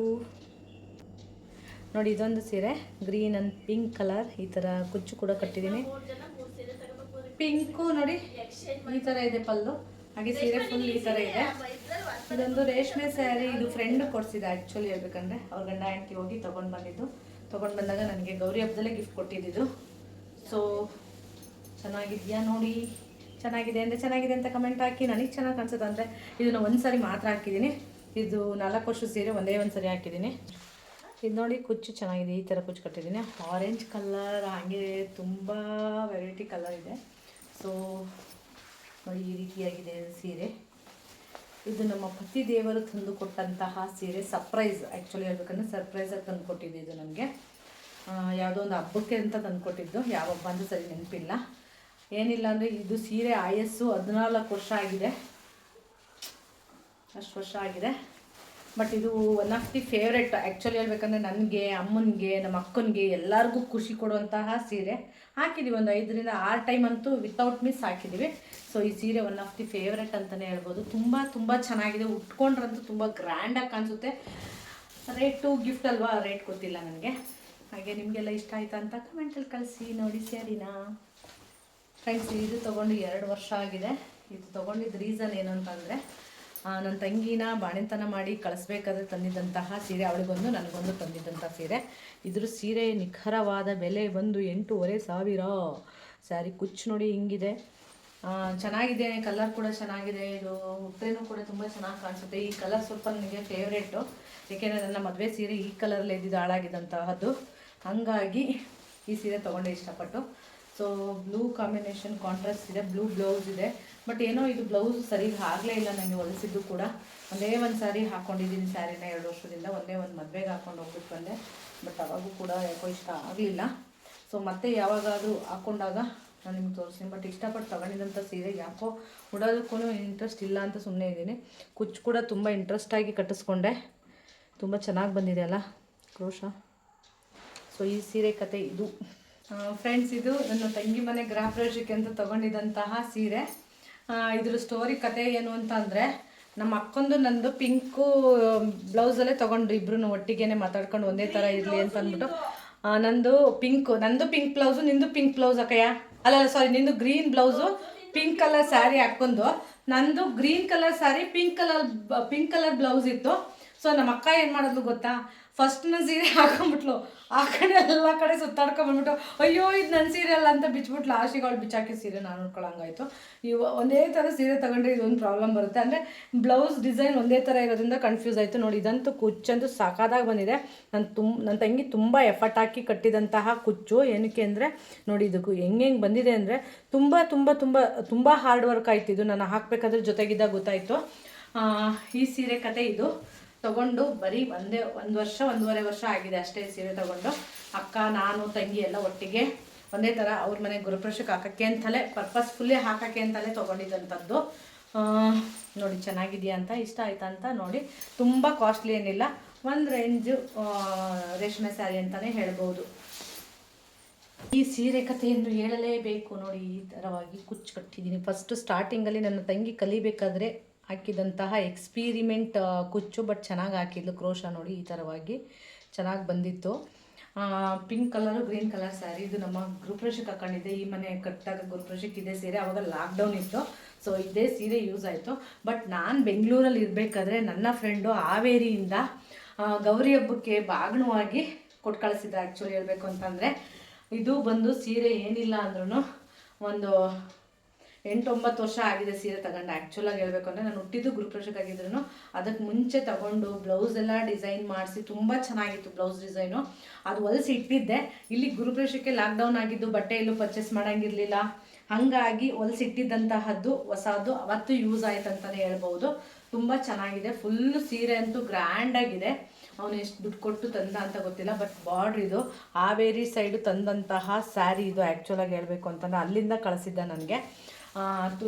ನೋಡಿ, ಇದೊಂದು ಸೀರೆ. ಗ್ರೀನ್ ಅಂಡ್ ಪಿಂಕ್ ಕಲರ್ ಈ ಥರ ಕುಚ್ಚು ಕೂಡ ಕಟ್ಟಿದ್ದೀನಿ. ಪಿಂಕು ನೋಡಿ, ಈ ಥರ ಇದೆ ಪಲ್ಲು. ಹಾಗೆ ಸೀರೆ ಫುಲ್ ಈ ಥರ ಇದೆ. ಇದೊಂದು ರೇಷ್ಮೆ ಸ್ಯಾರಿ ಇದು ಫ್ರೆಂಡ್ ಕೊಡಿಸಿದೆ ಆ್ಯಕ್ಚುಲಿ ಹೇಳ್ಬೇಕಂದ್ರೆ. ಅವ್ರ ಗಂಡ ಆಂಟಿ ಹೋಗಿ ತೊಗೊಂಡು ಬಂದಿದ್ದು. ತೊಗೊಂಡು ಬಂದಾಗ ನನಗೆ ಗೌರಿ ಹಬ್ಬದಲ್ಲೇ ಗಿಫ್ಟ್ ಕೊಟ್ಟಿದ್ದು ಸೊ ಚೆನ್ನಾಗಿದೆಯಾ ನೋಡಿ? ಚೆನ್ನಾಗಿದೆ ಅಂದರೆ ಚೆನ್ನಾಗಿದೆ ಅಂತ ಕಮೆಂಟ್ ಹಾಕಿ. ನನಗೆ ಚೆನ್ನಾಗಿ ಕಾಣಿಸುತ್ತೆ ಅಂದರೆ ಇದನ್ನು ಒಂದು ಸರಿ ಮಾತ್ರ ಹಾಕಿದ್ದೀನಿ. ಇದು ನಾಲ್ಕು ವರ್ಷ ಸೀರೆ ಒಂದೇ ಒಂದು ಸರಿ ಹಾಕಿದ್ದೀನಿ. ಇದು ನೋಡಿ ಕುಚ್ಚು ಚೆನ್ನಾಗಿದೆ, ಈ ಥರ ಕುಚ್ಚು ಕಟ್ಟಿದ್ದೀನಿ. ಆರೆಂಜ್ ಕಲರ್ ಹಾಗೆ ತುಂಬ ವೆರೈಟಿ ಕಲರ್ ಇದೆ. ಸೊ ನೋಡಿ ಈ ರೀತಿಯಾಗಿದೆ ಸೀರೆ. ಇದು ನಮ್ಮ ಪತಿ ದೇವರು ತಂದು ಕೊಟ್ಟಂತಹ ಸೀರೆ. ಸರ್ಪ್ರೈಸ್ ಆ್ಯಕ್ಚುಲಿ ಹೇಳ್ಬೇಕಂದ್ರೆ ಸರ್ಪ್ರೈಸಾಗಿ ತಂದು ಕೊಟ್ಟಿದ್ದು ಇದು ನಮಗೆ. ಯಾವುದೋ ಒಂದು ಹಬ್ಬಕ್ಕೆ ಅಂತ ತಂದು ಕೊಟ್ಟಿದ್ದು. ಯಾವ ಹಬ್ಬ ಅಂತ ಸರಿ ನೆನಪಿಲ್ಲ. ಏನಿಲ್ಲ ಅಂದರೆ ಇದು ಸೀರೆ ಆಯಸ್ಸು ಹದಿನಾಲ್ಕು ವರ್ಷ ಆಗಿದೆ. ಅಷ್ಟು ವರ್ಷ ಆಗಿದೆ. ಬಟ್ ಇದು one of the favourite actually ಹೇಳ್ಬೇಕಂದ್ರೆ ನನಗೆ, ಅಮ್ಮನಿಗೆ, ನಮ್ಮ ಅಕ್ಕನಿಗೆ, ಎಲ್ಲರಿಗೂ ಖುಷಿ ಕೊಡುವಂತಹ ಸೀರೆ. ಹಾಕಿದ್ದೀವಿ ಒಂದು ಐದರಿಂದ ಆರು ಟೈಮ್ ಅಂತೂ ವಿತೌಟ್ ಮಿಸ್ ಹಾಕಿದ್ದೀವಿ ಸೊ ಈ ಸೀರೆ ಒನ್ ಆಫ್ ದಿ ಫೇವ್ರೆಟ್ ಅಂತಲೇ ಹೇಳ್ಬೋದು. ತುಂಬ ತುಂಬ ಚೆನ್ನಾಗಿದೆ. ಉಟ್ಕೊಂಡ್ರಂತೂ ತುಂಬ ಗ್ರ್ಯಾಂಡಾಗಿ ಕಾಣಿಸುತ್ತೆ. ರೇಟು ಗಿಫ್ಟ್ ಅಲ್ವಾ? ರೇಟ್ ಗೊತ್ತಿಲ್ಲ ನನಗೆ. ಹಾಗೆ ನಿಮಗೆಲ್ಲ ಇಷ್ಟ ಆಯ್ತಾ ಅಂತ ಕಮೆಂಟಲ್ಲಿ ಕಳಿಸಿ. ನೋಡಿ, ಸರಿನಾ? ಫ್ರೆಂಡ್ಸ್ ಇದು ತೊಗೊಂಡು ಎರಡು ವರ್ಷ ಆಗಿದೆ. ಇದು ತೊಗೊಂಡಿದ್ದ ರೀಸನ್ ಏನು ಅಂತಂದರೆ ನನ್ನ ತಂಗಿನ ಬಾಣೆತನ ಮಾಡಿ ಕಳಿಸ್ಬೇಕಾದ್ರೆ ತಂದಿದ್ದಂತಹ ಸೀರೆ, ಅವಳಿಗೊಂದು, ನನಗೊಂದು ತಂದಿದ್ದಂಥ ಸೀರೆ. ಇದ್ರ ಸೀರೆ ನಿಖರವಾದ ಬೆಲೆ ಬಂದು ಎಂಟೂವರೆ ಸಾವಿರ. ಸ್ಯಾರಿ ಕುಚ್ಚು ನೋಡಿ ಹಿಂಗಿದೆ. ಚೆನ್ನಾಗಿದೆ, ಕಲರ್ ಕೂಡ ಚೆನ್ನಾಗಿದೆ. ಇದು ಹುಟ್ಟೇನು ಕೂಡ ತುಂಬ ಚೆನ್ನಾಗಿ ಕಾಣಿಸುತ್ತೆ. ಈ ಕಲರ್ ಸ್ವಲ್ಪ ನನಗೆ ಫೇವ್ರೇಟು ಏಕೆಂದರೆ ನನ್ನ ಮದುವೆ ಸೀರೆ ಈ ಕಲರಲ್ಲಿ ಇದ್ದಿದ್ದು ಹಾಳಾಗಿದ್ದಂತಹದ್ದು. ಹಾಗಾಗಿ ಈ ಸೀರೆ ತೊಗೊಂಡೆ ಇಷ್ಟಪಟ್ಟು. ಸೊ ಬ್ಲೂ ಕಾಂಬಿನೇಷನ್ ಕಾಂಟ್ರಾಸ್ಟ್ ಇದೆ ಬ್ಲೂ ಬ್ಲೌಸ್ ಇದೆ. ಬಟ್ ಏನೋ ಇದು ಬ್ಲೌಸ್ ಸರಿ ಆಗಲೇ ಇಲ್ಲ ನನಗೆ ಹೊಲಿಸಿದ್ದು ಕೂಡ. ಒಂದೇ ಒಂದು ಸಾರಿ ಹಾಕ್ಕೊಂಡಿದ್ದೀನಿ ಸ್ಯಾರಿನ ಎರಡು ವರ್ಷದಿಂದ. ಒಂದೇ ಒಂದು ಮದುವೆಗೆ ಹಾಕೊಂಡು ಹೋಗ್ಬಿಟ್ಟು ಬಂದೆ. ಬಟ್ ಅವಾಗೂ ಕೂಡ ಯಾಕೋ ಇಷ್ಟ ಆಗಲಿಲ್ಲ. ಸೊ ಮತ್ತೆ ಯಾವಾಗಾದರೂ ಹಾಕ್ಕೊಂಡಾಗ ನಾನು ನಿಮ್ಗೆ ತೋರಿಸ್ತೀನಿ. ಬಟ್ ಇಷ್ಟಪಟ್ಟು ತಗೊಂಡಿದ್ದಂಥ ಸೀರೆ ಯಾಕೋ ಉಡೋದಕ್ಕೂ ಇಂಟ್ರೆಸ್ಟ್ ಇಲ್ಲ ಅಂತ ಸುಮ್ಮನೆ ಇದ್ದೀನಿ. ಕುಚ್ಚು ಕೂಡ ತುಂಬ ಇಂಟ್ರೆಸ್ಟಾಗಿ ಕಟ್ಟಿಸ್ಕೊಂಡೆ. ತುಂಬ ಚೆನ್ನಾಗಿ ಬಂದಿದೆ ಅಲ್ಲ, ಕ್ರೋಶ? ಸೊ ಈ ಸೀರೆ ಕತೆ ಇದು. ಫ್ರೆಂಡ್ಸ್ ಇದು ನನ್ನ ತಂಗಿ ಮನೆ ಗೃಹ ಅಂತ ತಗೊಂಡಿದ್ದಂತಹ ಸೀರೆ. ಇದ್ರ ಸ್ಟೋರಿ ಕತೆ ಏನು ಅಂತ ಅಂದರೆ ನಮ್ಮ ಅಕ್ಕೊಂದು ನಂದು ಪಿಂಕು ಬ್ಲೌಸಲ್ಲೇ ತೊಗೊಂಡ್ರು ಇಬ್ರು ಒಟ್ಟಿಗೆನೆ ಮಾತಾಡ್ಕೊಂಡು ಒಂದೇ ಥರ ಇರಲಿ ಅಂತ ಅಂದ್ಬಿಟ್ಟು ನಂದು ಪಿಂಕ್ ನಂದು ಪಿಂಕ್ ಬ್ಲೌಸು, ನಿಂದು ಪಿಂಕ್ ಬ್ಲೌಸ್ ಅಕ್ಕಯ್ಯ. ಅಲ್ಲ ಅಲ್ಲ ಸಾರಿ ನಿಂದು green blouse, pink colour sari ಹಾಕ್ಕೊಂಡು, ನಂದು green colour sari pink colour pink colour blouse ಇತ್ತು. ಸೊ ನಮ್ಮ ಅಕ್ಕ ಏನು ಮಾಡಿದ್ಲು ಗೊತ್ತಾ? ಫಸ್ಟ್ ನನ್ನ ಸೀರೆ ಹಾಕೊಂಡ್ಬಿಟ್ಲು. ಆ ಕಡೆ ಎಲ್ಲ ಕಡೆ ಸುತ್ತಾಡ್ಕೊಂಡ್ಬಂದ್ಬಿಟ್ಟು ಅಯ್ಯೋ, ಇದು ನನ್ನ ಸೀರೆ ಅಲ್ಲ ಅಂತ ಬಿಚ್ಬಿಟ್ಲು ಲಾಸ್ಟಿಗೆ ಬಿಚ್ಚಾಕಿ ಸೀರೆ ನಾನು ನೋಡ್ಕೊಳ್ಳೋಂಗಾಯ್ತು ಇವು ಒಂದೇ ಥರ ಸೀರೆ ತಗೊಂಡ್ರೆ ಇದೊಂದು ಪ್ರಾಬ್ಲಮ್ ಬರುತ್ತೆ. ಅಂದರೆ ಬ್ಲೌಸ್ ಡಿಸೈನ್ ಒಂದೇ ಥರ ಇರೋದ್ರಿಂದ ಕನ್ಫ್ಯೂಸ್ ಆಯಿತು. ನೋಡಿ, ಇದಂತೂ ಕುಚ್ಚಂತೂ ಸಾಕಾದಾಗ ಬಂದಿದೆ. ನನ್ನ ತುಂಬ ನನ್ನ ತಂಗಿ ತುಂಬ ಎಫರ್ಟ್ ಹಾಕಿ ಕಟ್ಟಿದಂತಹ ಕುಚ್ಚು. ಏನಕ್ಕೆ ಅಂದರೆ, ನೋಡಿ, ಇದಕ್ಕೂ ಹೆಂಗೆ ಹೆಂಗೆ ಬಂದಿದೆ ಅಂದರೆ ತುಂಬ ತುಂಬ ತುಂಬ ತುಂಬ ಹಾರ್ಡ್ ವರ್ಕ್ ಆಯ್ತು ಇದು. ನಾನು ಹಾಕಬೇಕಾದ್ರೆ ಜೊತೆಗಿದ್ದಾಗ ಗೊತ್ತಾಯಿತು. ಈ ಸೀರೆ ಕತೆ ಇದು. ತಗೊಂಡು ಬರೀ ಒಂದೇ, ಒಂದು ವರ್ಷ, ಒಂದೂವರೆ ವರ್ಷ ಆಗಿದೆ ಅಷ್ಟೇ ಸೀರೆ ತಗೊಂಡು. ಅಕ್ಕ, ನಾನು, ತಂಗಿ ಎಲ್ಲ ಒಟ್ಟಿಗೆ ಒಂದೇ ಥರ ಅವ್ರ ಮನೆ ಗುರುಪ್ರವೇಶಕ್ಕೆ ಹಾಕೋಕ್ಕೆ ಅಂತಲೇ ಪರ್ಪಸ್ಫುಲ್ಲಿ ಹಾಕೋಕ್ಕೆ ಅಂತಲೇ ತೊಗೊಂಡಿದ್ದಂಥದ್ದು. ನೋಡಿ ಚೆನ್ನಾಗಿದೆಯಾ ಅಂತ, ಇಷ್ಟ ಆಯ್ತಾ ಅಂತ ನೋಡಿ. ತುಂಬ ಕಾಸ್ಟ್ಲಿ ಏನಿಲ್ಲ. ಒಂದು ರೇಂಜು ರೇಷ್ಮೆ ಸ್ಯಾರಿ ಅಂತಲೇ ಹೇಳ್ಬೋದು. ಈ ಸೀರೆ ಕಥೆಯನ್ನು ಹೇಳಲೇಬೇಕು ನೋಡಿ, ಈ ಥರವಾಗಿ ಕುಚ್ಚು ಕಟ್ಟಿದ್ದೀನಿ ಫಸ್ಟು ಸ್ಟಾರ್ಟಿಂಗಲ್ಲಿ ನನ್ನ ತಂಗಿ ಕಲಿಬೇಕಾದ್ರೆ ಹಾಕಿದಂತಹ ಎಕ್ಸ್ಪೀರಿಮೆಂಟ್ ಕುಚ್ಚು ಬಟ್ ಚೆನ್ನಾಗಿ ಹಾಕಿದ್ಲು ಕ್ರೋಶ ನೋಡಿ ಈ ಥರವಾಗಿ ಚೆನ್ನಾಗಿ ಬಂದಿತ್ತು. Pink colour green colour sari ಇದು ನಮ್ಮ ಗೃಹಪ್ರವೇಶಕ್ಕೆ ಹಾಕೊಂಡಿದ್ದೆ. ಈ ಮನೆ ಕಟ್ಟಾಗ ಗೃಹಪ್ರವೇಶಕ್ಕೆ ಇದೇ ಸೀರೆ, ಅವಾಗ ಲಾಕ್ಡೌನ್ ಇತ್ತು. ಸೊ ಇದೇ ಸೀರೆ ಯೂಸ್ ಆಯಿತು. ಬಟ್ ನಾನು ಬೆಂಗಳೂರಲ್ಲಿ ಇರಬೇಕಾದ್ರೆ ನನ್ನ ಫ್ರೆಂಡು ಹಾವೇರಿಯಿಂದ ಗೌರಿ ಹಬ್ಬಕ್ಕೆ ಬಾಗ್ನವಾಗಿ ಕೊಟ್ಟು ಕಳಿಸಿದ್ದೆ ಆ್ಯಕ್ಚುಲಿ ಹೇಳಬೇಕು ಅಂತಂದರೆ. ಇದು ಬಂದು ಸೀರೆ ಏನಿಲ್ಲ ಅಂದ್ರೂ ಒಂದು ಎಂಟೊಂಬತ್ತು ವರ್ಷ ಆಗಿದೆ ಸೀರೆ ತಗೊಂಡು. ಆ್ಯಕ್ಚುಲಾಗಿ ಹೇಳ್ಬೇಕು ಅಂದರೆ ನಾನು ಹುಟ್ಟಿದ್ದು ಗುರುಪ್ರವೇಶಕ್ಕಾಗಿದ್ರು ಅದಕ್ಕೆ ಮುಂಚೆ ತಗೊಂಡು ಬ್ಲೌಸ್ ಎಲ್ಲ ಡಿಸೈನ್ ಮಾಡಿಸಿ ತುಂಬ ಚೆನ್ನಾಗಿತ್ತು ಬ್ಲೌಸ್ ಡಿಸೈನು ಅದು ಹೊಲಿಸಿ ಇಟ್ಟಿದ್ದೆ. ಇಲ್ಲಿ ಗುರುಪ್ರವೇಶಕ್ಕೆ ಲಾಕ್ಡೌನ್ ಆಗಿದ್ದು ಬಟ್ಟೆ ಎಲ್ಲೂ ಪರ್ಚೇಸ್ ಮಾಡೋಂಗಿರಲಿಲ್ಲ. ಹಾಗಾಗಿ ಹೊಲಿಸಿಟ್ಟಿದ್ದಂತಹದ್ದು ಹೊಸದು ಅವತ್ತು ಯೂಸ್ ಆಯಿತು ಅಂತಲೇ ಹೇಳ್ಬೋದು. ತುಂಬ ಚೆನ್ನಾಗಿದೆ. ಫುಲ್ ಸೀರೆ ಅಂತೂ ಗ್ರ್ಯಾಂಡಾಗಿದೆ ಅವನು ಎಷ್ಟು ದುಡ್ಡು ಕೊಟ್ಟು ತಂದ ಅಂತ ಗೊತ್ತಿಲ್ಲ ಬಟ್ ಬಾರ್ಡ್ರ್ ಇದು, ಹಾವೇರಿ ಸೈಡು ತಂದಂತಹ ಸ್ಯಾರಿ ಇದು ಆ್ಯಕ್ಚುಲಾಗಿ ಹೇಳಬೇಕು ಅಂತಂದ್ರೆ ಅಲ್ಲಿಂದ ಕಳಿಸಿದ್ದ ನನಗೆ.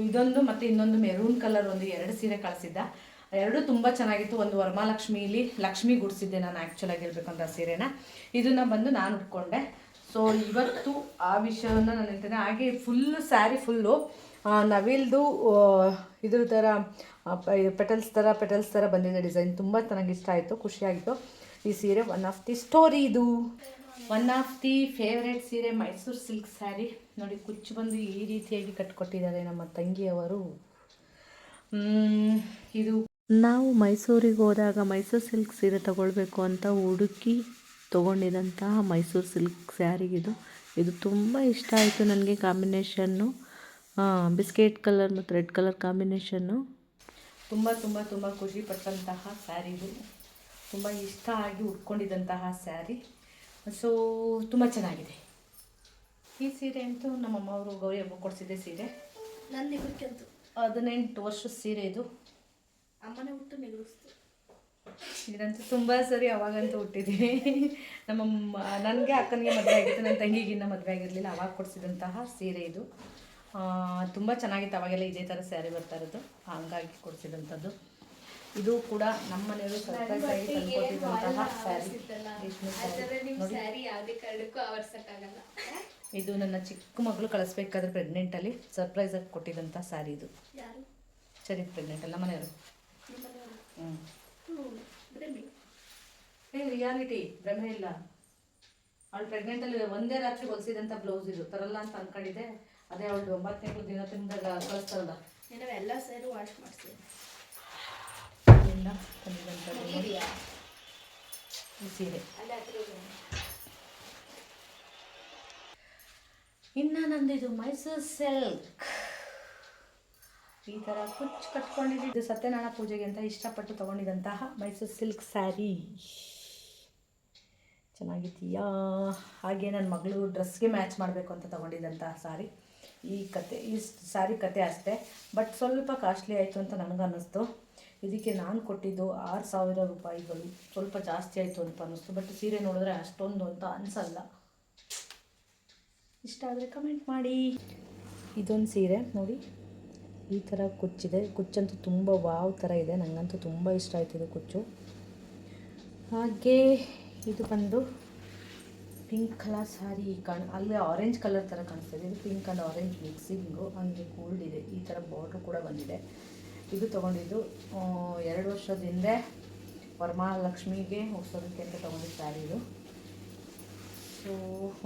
ಇದೊಂದು ಮತ್ತೆ ಇನ್ನೊಂದು ಮೆರೂನ್ ಕಲರ್ ಒಂದು ಎರಡು ಸೀರೆ ಕಳಿಸಿದ್ದ. ಎರಡು ತುಂಬ ಚೆನ್ನಾಗಿತ್ತು. ಒಂದು ವರಮಹಾಲಕ್ಷ್ಮಿಲಿ ಲಕ್ಷ್ಮಿ ಗುಡಿಸಿದ್ದೆ ನಾನು ಆ್ಯಕ್ಚುಲಾಗಿ ಹೇಳ್ಬೇಕಂತ ಸೀರೆನ. ಇದನ್ನು ಬಂದು ನಾನು ಉಟ್ಕೊಂಡೆ. ಸೊ ಇವತ್ತು ಆ ವಿಷಯವನ್ನು ನಾನು ಹೇಳ್ತೇನೆ. ಹಾಗೆ ಫುಲ್ ಸ್ಯಾರಿ ಫುಲ್ಲು ನವಿಲ್ದು ಇದ್ರ ಥರ ಪೆಟಲ್ಸ್ ಥರ ಪೆಟಲ್ಸ್ ಥರ ಬಂದಿದೆ ಡಿಸೈನ್ ತುಂಬ ಚೆನ್ನಾಗಿ ಇಷ್ಟ ಆಯಿತು. ಖುಷಿಯಾಯಿತು ಈ ಸೀರೆ ಒನ್ ಆಫ್ ದಿ ಸ್ಟೋರಿ ಇದು. ಒನ್ ಆಫ್ ದಿ ಫೇವ್ರೆಟ್ ಸೀರೆ ಮೈಸೂರು ಸಿಲ್ಕ್ ಸ್ಯಾರಿ ನೋಡಿ ಕುಚ್ಚು ಬಂದು ಈ ರೀತಿಯಾಗಿ ಕಟ್ಕೊಟ್ಟಿದ್ದಾರೆ ನಮ್ಮ ತಂಗಿಯವರು. ಇದು ನಾವು ಮೈಸೂರಿಗೆ ಹೋದಾಗ ಮೈಸೂರು ಸಿಲ್ಕ್ ಸೀರೆ ತಗೊಳ್ಬೇಕು ಅಂತ ಹುಡುಕಿ ತೊಗೊಂಡಿದ್ದಂತಹ ಮೈಸೂರು ಸಿಲ್ಕ್ ಸ್ಯಾರಿಗಿದು ಇದು. ತುಂಬ ಇಷ್ಟ ಆಯಿತು ನನಗೆ ಕಾಂಬಿನೇಷನ್ನು. ಬಿಸ್ಕೆಟ್ ಕಲರ್ ಮತ್ತು ರೆಡ್ ಕಲರ್ ಕಾಂಬಿನೇಷನ್ನು. ತುಂಬ ತುಂಬ ತುಂಬ ಖುಷಿ ಪಟ್ಟಂತಹ ಸ್ಯಾರಿ ಇದು. ತುಂಬ ಇಷ್ಟ ಆಗಿ ಉಟ್ಕೊಂಡಿದ್ದಂತಹ ಸ್ಯಾರಿ. ಸೊ ತುಂಬ ಚೆನ್ನಾಗಿದೆ. ಈ ಸೀರೆ ಅಂತೂ ನಮ್ಮ ಅವರು ಗೌರಿ ಹಬ್ಬ ಕೊಡಿಸಿದ್ದೆ ಸೀರೆ. ನನ್ನ ಇಬ್ಬರಿಗಂತೂ ಹದಿನೆಂಟು ವರ್ಷದ ಸೀರೆ ಇದು. ಅಮ್ಮನೇ ಹುಟ್ಟು ನೆಗಡಿಸ್ತು ಇದಂತೂ ತುಂಬ ಸರಿ ಅವಾಗಂತೂ ಹುಟ್ಟಿದ್ದೀನಿ. ನಮ್ಮ ನನಗೆ ಅಕ್ಕನಿಗೆ ಮದುವೆ ಆಗಿತ್ತು ನನ್ನ ತಂಗಿಗಿನ್ನ ಮದುವೆ ಆಗಿರಲಿಲ್ಲ ಅವಾಗ ಕೊಡಿಸಿದಂತಹ ಸೀರೆ ಇದು. ತುಂಬ ಚೆನ್ನಾಗಿತ್ತು ಅವಾಗೆಲ್ಲ ಇದೇ ಥರ ಸ್ಯಾರಿ ಬರ್ತಾ ಇರೋದು. ಹಾಗಾಗಿ ಕೊಡಿಸಿದಂಥದ್ದು. ಇದು ಕೂಡ ನಮ್ಮ ಮನೆಯವರು ಸರ್ಪ್ರೈಸ್ ಆಗಿ ತಂದುಕೊಟ್ಟಿದ್ದಂತಹ ಸ್ಯಾರಿ. ನೋಡಿ. ಇದು ನನ್ನ ಚಿಕ್ಕ ಮಗಳು ಕಳಿಸ್ಬೇಕಾದ್ರೆ ಪ್ರೆಗ್ನೆಂಟಲ್ಲಿ ಸರ್ಪ್ರೈಸ್ ಆಗಿ ಕೊಟ್ಟಿದ್ದಂಥ ಸಾರಿ ಇದು. ಸರಿ ಪ್ರೆಗ್ನೆಂಟ್ ಅಲ್ಲ ಮನೆಯವರು. ಹ್ಞೂ ಏ ರಿಯಾಲಿಟಿ ಭ್ರಮೆ ಇಲ್ಲ. ಅವಳು ಪ್ರೆಗ್ನೆಂಟಲ್ಲಿ ಒಂದೇ ರಾತ್ರಿ ಹೊಲಿಸಿದಂಥ ಬ್ಲೌಸ್ ಇದು. ತರಲ್ಲ ಅಂತ ಅನ್ಕೊಂಡಿದ್ದೆ. ಅದೇ ಅವಳು ಒಂಬತ್ತು ತಿಂಗಳು ದಿನ ತಿಂದಾಗ ಕಳಿಸ್ತಾರಲ್ಲ. ಎಲ್ಲ ಸೇರಿ ವಾಶ್ ಮಾಡಿಸ್ತೀನಿ ಈ ಸೀರೆ ಅಲ್ಲೇ ಹತ್ರ ಇದೆ. ಇನ್ನು ನಂದಿದು ಮೈಸೂರು ಸಿಲ್ಕ್. ಈ ಥರ ಕುಚ್ಚು ಕಟ್ಕೊಂಡಿದ್ದು ಇದು ಸತ್ಯನಾರಾಯಣ ಪೂಜೆಗೆ ಅಂತ ಇಷ್ಟಪಟ್ಟು ತೊಗೊಂಡಿದ್ದಂತಹ ಮೈಸೂರು ಸಿಲ್ಕ್ ಸ್ಯಾರಿ. ಚೆನ್ನಾಗಿದೆಯಾ ಹಾಗೆ ನನ್ನ ಮಗಳು ಡ್ರೆಸ್ಗೆ ಮ್ಯಾಚ್ ಮಾಡಬೇಕು ಅಂತ ತೊಗೊಂಡಿದ್ದಂತಹ ಸಾರಿ ಈ ಕತೆ, ಈ ಸಾರಿ ಕತೆ ಅಷ್ಟೇ. ಬಟ್ ಸ್ವಲ್ಪ ಕಾಸ್ಟ್ಲಿ ಆಯಿತು ಅಂತ ನನಗೆ ಅನ್ನಿಸ್ತು ಇದಕ್ಕೆ ನಾನು ಕೊಟ್ಟಿದ್ದು ಆರು ಸಾವಿರ ರೂಪಾಯಿಗಳು. ಸ್ವಲ್ಪ ಜಾಸ್ತಿ ಆಯಿತು ಅಂತ ಅನ್ನಿಸ್ತು. ಬಟ್ ಸೀರೆ ನೋಡಿದ್ರೆ ಅಷ್ಟೊಂದು ಅಂತ ಅನಿಸಲ್ಲ. ಇಷ್ಟ ಆದರೆ ಕಮೆಂಟ್ ಮಾಡಿ. ಇದೊಂದು ಸೀರೆ, ನೋಡಿ. ಈ ಥರ ಕುಚ್ಚಿದೆ. ಕುಚ್ಚಂತೂ ತುಂಬ ವಾವ್ ಥರ ಇದೆ. ನನಗಂತೂ ತುಂಬ ಇಷ್ಟ ಆಯ್ತು ಇದು ಕುಚ್ಚು. ಹಾಗೆ ಇದು ಬಂದು ಪಿಂಕ್ ಕಲರ್ ಸ್ಯಾರಿ ಕಾಣ್, ಅಲ್ಲಿ ಆರೆಂಜ್ ಕಲರ್ ಥರ ಕಾಣಿಸ್ತಿದೆ ಇದು. ಪಿಂಕ್ ಆ್ಯಂಡ್ ಆರೆಂಜ್ ಮಿಕ್ಸಿಂಗು ಹಂಗೆ ಗೋಲ್ಡ್ ಇದೆ. ಈ ಥರ ಬಾರ್ಡ್ರು ಕೂಡ ಬಂದಿದೆ. ಇದು ತೊಗೊಂಡಿದ್ದು ಎರಡು ವರ್ಷದ ಹಿಂದೆ ವರಮಹಾಲಕ್ಷ್ಮಿಗೆ ಹೊಸೋದಕ್ಕೆ ಅಂತ ತೊಗೊಂಡಿದ್ದು ಸ್ಯಾರಿ ಇದು. ಸೊ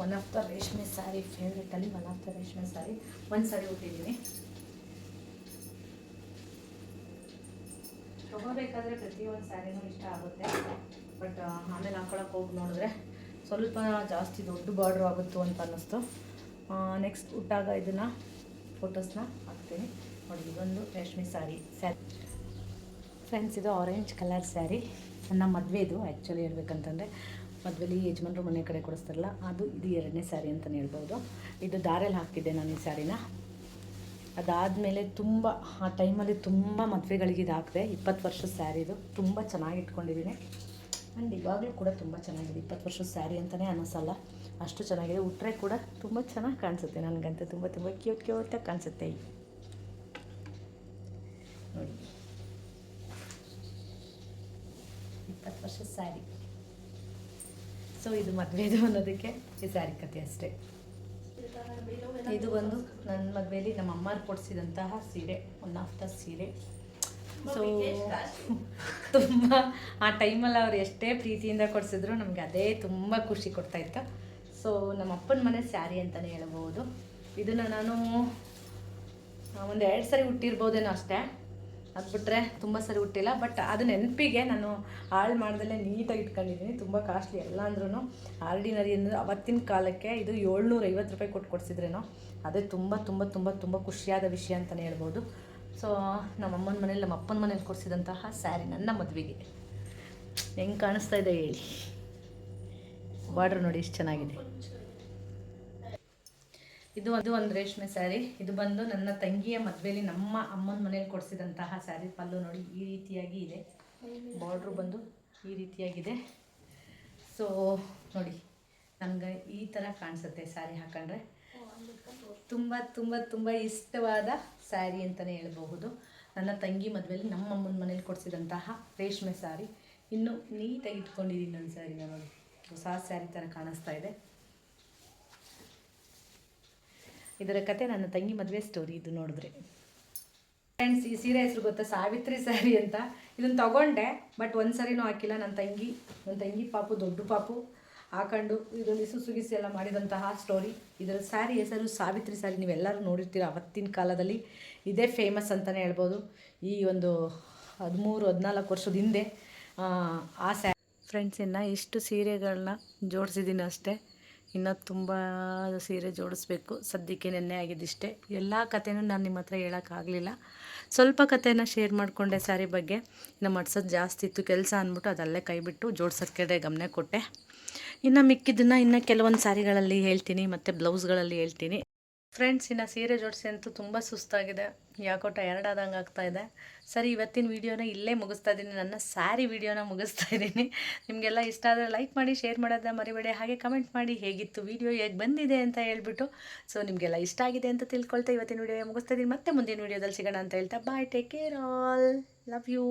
ಒನ್ ಆಫ್ ದ ರೇಷ್ಮೆ ಸ್ಯಾರಿ ಫೇವ್ರೇಟಲ್ಲಿ ಒನ್ ಆಫ್ ದ ರೇಷ್ಮೆ ಸ್ಯಾರಿ ಒಂದು ಸ್ಯಾರಿ ಉಟ್ಟಿದ್ದೀನಿ. ತೊಗೋಬೇಕಾದ್ರೆ ಪ್ರತಿಯೊಂದು ಸ್ಯಾರಿನೂ ಇಷ್ಟ ಆಗುತ್ತೆ. ಬಟ್ ಆಮೇಲೆ ಹಾಕೊಳಕ್ಕೆ ಹೋಗಿ ನೋಡಿದ್ರೆ ಸ್ವಲ್ಪ ಜಾಸ್ತಿ ದೊಡ್ಡ ಬಾರ್ಡ್ರ್ ಆಗುತ್ತು ಅಂತ ಅನ್ನಿಸ್ತು. ನೆಕ್ಸ್ಟ್ ಹುಟ್ಟಾಗ ಇದನ್ನು ಫೋಟೋಸ್ನ ಹಾಕ್ತೀನಿ. ನೋಡಿ, ಇದೊಂದು ರೇಷ್ಮೆ ಸ್ಯಾರಿ ಸ್ಯಾರಿ ಫ್ರೆಂಡ್ಸ್ ಇದು ಆರೆಂಜ್ ಕಲರ್ ಸ್ಯಾರಿ ನನ್ನ ಮದುವೆ ಇದು ಆ್ಯಕ್ಚುಲಿ ಹೇಳ್ಬೇಕಂತಂದರೆ. ಮದುವೆಲಿ ಯಜಮಾನ್ರು ಮನೆ ಕಡೆ ಕೊಡಿಸ್ತಾರಲ್ಲ ಅದು ಇದು ಎರಡನೇ ಸ್ಯಾರಿ ಅಂತಲೇ ಹೇಳ್ಬೋದು. ಇದು ದಾರಲ್ಲಿ ಹಾಕಿದ್ದೆ ನಾನು ಈ ಸ್ಯಾರಿನ. ಅದಾದಮೇಲೆ ತುಂಬ ಆ ಟೈಮಲ್ಲಿ ತುಂಬ ಮದುವೆಗಳಿಗೆ ಇದು ಹಾಕಿದೆ ಇಪ್ಪತ್ತು ವರ್ಷದ ಸ್ಯಾರಿ ಇದು. ತುಂಬ ಚೆನ್ನಾಗಿ ಇಟ್ಕೊಂಡಿದ್ದೀನಿ. ಆ್ಯಂಡ್ ಇವಾಗಲೂ ಕೂಡ ತುಂಬ ಚೆನ್ನಾಗಿದೆ. ಇಪ್ಪತ್ತು ವರ್ಷದ ಸ್ಯಾರಿ ಅಂತಲೇ ಅನ್ನಿಸಲ್ಲ. ಅಷ್ಟು ಚೆನ್ನಾಗಿದೆ. ಉಟ್ರೆ ಕೂಡ ತುಂಬ ಚೆನ್ನಾಗಿ ಕಾಣಿಸುತ್ತೆ ನನಗಂತೂ. ತುಂಬ ತುಂಬ ಕ್ಯೂಟ್ ಕ್ಯೂಟಾಗಿ ಕಾಣಿಸುತ್ತೆ. ನೋಡಿ. ಇಪ್ಪತ್ತು ವರ್ಷದ ಸ್ಯಾರಿ. ಸೊ ಇದು ಮದುವೆದು ಅನ್ನೋದಕ್ಕೆ ಈ ಸ್ಯಾರಿ ಕತೆ ಅಷ್ಟೇ. ಇದು ಬಂದು ನನ್ನ ಮದುವೆಯಲ್ಲಿ ನಮ್ಮ ಅಮ್ಮರು ಕೊಡಿಸಿದಂತಹ ಸೀರೆ ಒನ್ ಆಫ್ ದ ಸೀರೆ. ಸೊ ತುಂಬ ಆ ಟೈಮಲ್ಲಿ ಅವ್ರು ಎಷ್ಟೇ ಪ್ರೀತಿಯಿಂದ ಕೊಡಿಸಿದ್ರು ನಮಗೆ ಅದೇ ತುಂಬ ಖುಷಿ ಕೊಡ್ತಾಯಿತ್ತು ಸೊ ನಮ್ಮ ಅಪ್ಪನ ಮನೆ ಸ್ಯಾರಿ ಅಂತಲೇ ಹೇಳ್ಬೋದು. ಇದನ್ನು ನಾನು ಒಂದು ಎರಡು ಸರಿ ಹುಟ್ಟಿರ್ಬೋದೇನೋ ಅಷ್ಟೇ. ಅದು ಬಿಟ್ಟರೆ ತುಂಬ ಸರಿ ಹುಟ್ಟಿಲ್ಲ. ಬಟ್ ಅದು ನೆನಪಿಗೆ ನಾನು ಹಾಳು ಮಾಡ್ದಲ್ಲೇ ನೀಟಾಗಿ ಇಟ್ಕೊಂಡಿದ್ದೀನಿ ತುಂಬ ಕಾಸ್ಟ್ಲಿ ಎಲ್ಲ ಅಂದ್ರೂ ಆರ್ಡಿನರಿ ಅಂದರೆ ಅವತ್ತಿನ ಕಾಲಕ್ಕೆ ಇದು ಏಳ್ನೂರ ಐವತ್ತು ರೂಪಾಯಿ ಕೊಟ್ಟು ಕೊಡಿಸಿದ್ರೇನೋ ಅದೇ ತುಂಬ ತುಂಬ ತುಂಬ ತುಂಬ ಖುಷಿಯಾದ ವಿಷಯ ಅಂತಲೇ ಹೇಳ್ಬೋದು. ಸೊ ನಮ್ಮ ಅಮ್ಮನ ಮನೇಲಿ ನಮ್ಮ ಅಪ್ಪನ ಮನೇಲಿ ಕೊಡಿಸಿದಂತಹ ಸ್ಯಾರಿ ನನ್ನ ಮದುವೆಗೆ. ಹೆಂಗೆ ಕಾಣಿಸ್ತಾ ಇದೆ ಹೇಳಿ. ಬಾರ್ಡ್ರ್ ನೋಡಿ ಇಷ್ಟು ಚೆನ್ನಾಗಿದೆ. ಇದು ಅದು ಒಂದು ರೇಷ್ಮೆ ಸ್ಯಾರಿ. ಇದು ಬಂದು ನನ್ನ ತಂಗಿಯ ಮದುವೆಯಲ್ಲಿ ನಮ್ಮ ಅಮ್ಮನ ಮನೇಲಿ ಕೊಡಿಸಿದಂತಹ ಸ್ಯಾರಿ ಪಲ್ಲು ನೋಡಿ ಈ ರೀತಿಯಾಗಿ ಇದೆ. ಬಾರ್ಡ್ರು ಬಂದು ಈ ರೀತಿಯಾಗಿದೆ. ಸೊ ನೋಡಿ, ನನಗೆ ಈ ಥರ ಕಾಣಿಸುತ್ತೆ ಸ್ಯಾರಿ ಹಾಕೊಂಡ್ರೆ. ತುಂಬ ತುಂಬ ತುಂಬ ಇಷ್ಟವಾದ ಸ್ಯಾರಿ ಅಂತಲೇ ಹೇಳಬಹುದು. ನನ್ನ ತಂಗಿ ಮದುವೆಯಲ್ಲಿ ನಮ್ಮ ಅಮ್ಮನ ಮನೇಲಿ ಕೊಡಿಸಿದಂತಹ ರೇಷ್ಮೆ ಸ್ಯಾರಿ. ಇನ್ನು ನೀಟಾಗಿ ಇಟ್ಕೊಂಡಿದ್ದೀನಿ ನನ್ನ ಸ್ಯಾರಿನ ನೋಡಿ ಹೊಸ ಸ್ಯಾರಿ ಥರ ಕಾಣಿಸ್ತಾ ಇದೆ. ಇದರ ಕತೆ ನನ್ನ ತಂಗಿ ಮದುವೆ ಸ್ಟೋರಿ ಇದು ನೋಡಿದ್ರೆ. ಫ್ರೆಂಡ್ಸ್ ಈ ಸೀರೆ ಹೆಸರು ಗೊತ್ತಾ? ಸಾವಿತ್ರಿ ಸ್ಯಾರಿ ಅಂತ. ಇದನ್ನು ತಗೊಂಡೆ ಬಟ್ ಒಂದು ಸರಿನೂ ಹಾಕಿಲ್ಲ. ನನ್ನ ತಂಗಿ ನನ್ನ ತಂಗಿ ಪಾಪು ದೊಡ್ಡ ಪಾಪು. ಹಾಕೊಂಡು ಇದೊಂದು ಸುಸುಗಿಸಿ ಎಲ್ಲ ಮಾಡಿದಂತಹ ಸ್ಟೋರಿ ಇದರ ಸ್ಯಾರಿ ಹೆಸರು ಸಾವಿತ್ರಿ ಸ್ಯಾರಿ ನೀವೆಲ್ಲರೂ ನೋಡಿರ್ತೀರ ಅವತ್ತಿನ ಕಾಲದಲ್ಲಿ. ಇದೇ ಫೇಮಸ್ ಅಂತಲೇ ಹೇಳ್ಬೋದು. ಈ ಒಂದು ಹದಿಮೂರು ಹದಿನಾಲ್ಕು ವರ್ಷದ ಹಿಂದೆ ಆ, ಸ್ಯಾ ಫ್ರೆಂಡ್ಸ್ ಇನ್ನು ಇಷ್ಟು ಸೀರೆಗಳನ್ನ ಜೋಡಿಸಿದ್ದೀನಿ ಅಷ್ಟೇ. ಇನ್ನು ತುಂಬ ಸೀರೆ ಜೋಡಿಸ್ಬೇಕು. ಸದ್ಯಕ್ಕೆ ನೆನ್ನೆ ಆಗಿದ್ದಿಷ್ಟೇ. ಎಲ್ಲ ಕಥೆನೂ ನಾನು ನಿಮ್ಮ ಹತ್ರ ಹೇಳೋಕ್ಕಾಗಲಿಲ್ಲ ಸ್ವಲ್ಪ ಕಥೆನ ಶೇರ್ ಮಾಡಿಕೊಂಡೆ ಸ್ಯಾರಿ ಬಗ್ಗೆ. ಇನ್ನು ಮಡ್ಸೋದು ಜಾಸ್ತಿ ಇತ್ತು. ಕೆಲಸ ಅಂದ್ಬಿಟ್ಟು ಅದಲ್ಲೇ ಕೈಬಿಟ್ಟು ಜೋಡಿಸೋಕ್ಕೆ ಗಮನ ಕೊಟ್ಟೆ. ಇನ್ನು ಮಿಕ್ಕಿದ್ದನ್ನು ಇನ್ನು ಕೆಲವೊಂದು ಸ್ಯಾರಿಗಳಲ್ಲಿ ಹೇಳ್ತೀನಿ, ಮತ್ತು ಬ್ಲೌಸ್ಗಳಲ್ಲಿ ಹೇಳ್ತೀನಿ. ಫ್ರೆಂಡ್ಸ್ ಇನ್ನು ಸೀರೆ ಜೋಡಿಸಿ ಅಂತೂ ತುಂಬ ಸುಸ್ತಾಗಿದೆ. ಯಾಕೋ ಟಯರ್ಡ್ ಆದಂಗೆ ಆಗ್ತಾ ಇದೆ. ಸರಿ, ಇವತ್ತಿನ ವೀಡಿಯೋನ ಇಲ್ಲೇ ಮುಗಿಸ್ತಾ ಇದ್ದೀನಿ ನನ್ನ ಸ್ಯಾರಿ ವೀಡಿಯೋನ ಮುಗಿಸ್ತಾ ಇದ್ದೀನಿ ನಿಮಗೆಲ್ಲ ಇಷ್ಟ ಆದರೆ ಲೈಕ್ ಮಾಡಿ ಶೇರ್ ಮಾಡೋದನ್ನ ಮರಿಬೇಡಿ. ಹಾಗೆ ಕಮೆಂಟ್ ಮಾಡಿ ಹೇಗಿತ್ತು ವೀಡಿಯೋ, ಹೇಗೆ ಬಂದಿದೆ ಅಂತ ಹೇಳ್ಬಿಟ್ಟು. ಸೊ ನಿಮಗೆಲ್ಲ ಇಷ್ಟ ಆಗಿದೆ ಅಂತ ತಿಳ್ಕೊಳ್ತಾ ಇವತ್ತಿನ ವೀಡಿಯೋ ಮುಗಿಸ್ತಾ ಇದ್ದೀನಿ ಮತ್ತೆ ಮುಂದಿನ ವೀಡಿಯೋದಲ್ಲಿ ಸಿಗೋಣ ಅಂತ ಹೇಳ್ತಾ. Bye take care all love you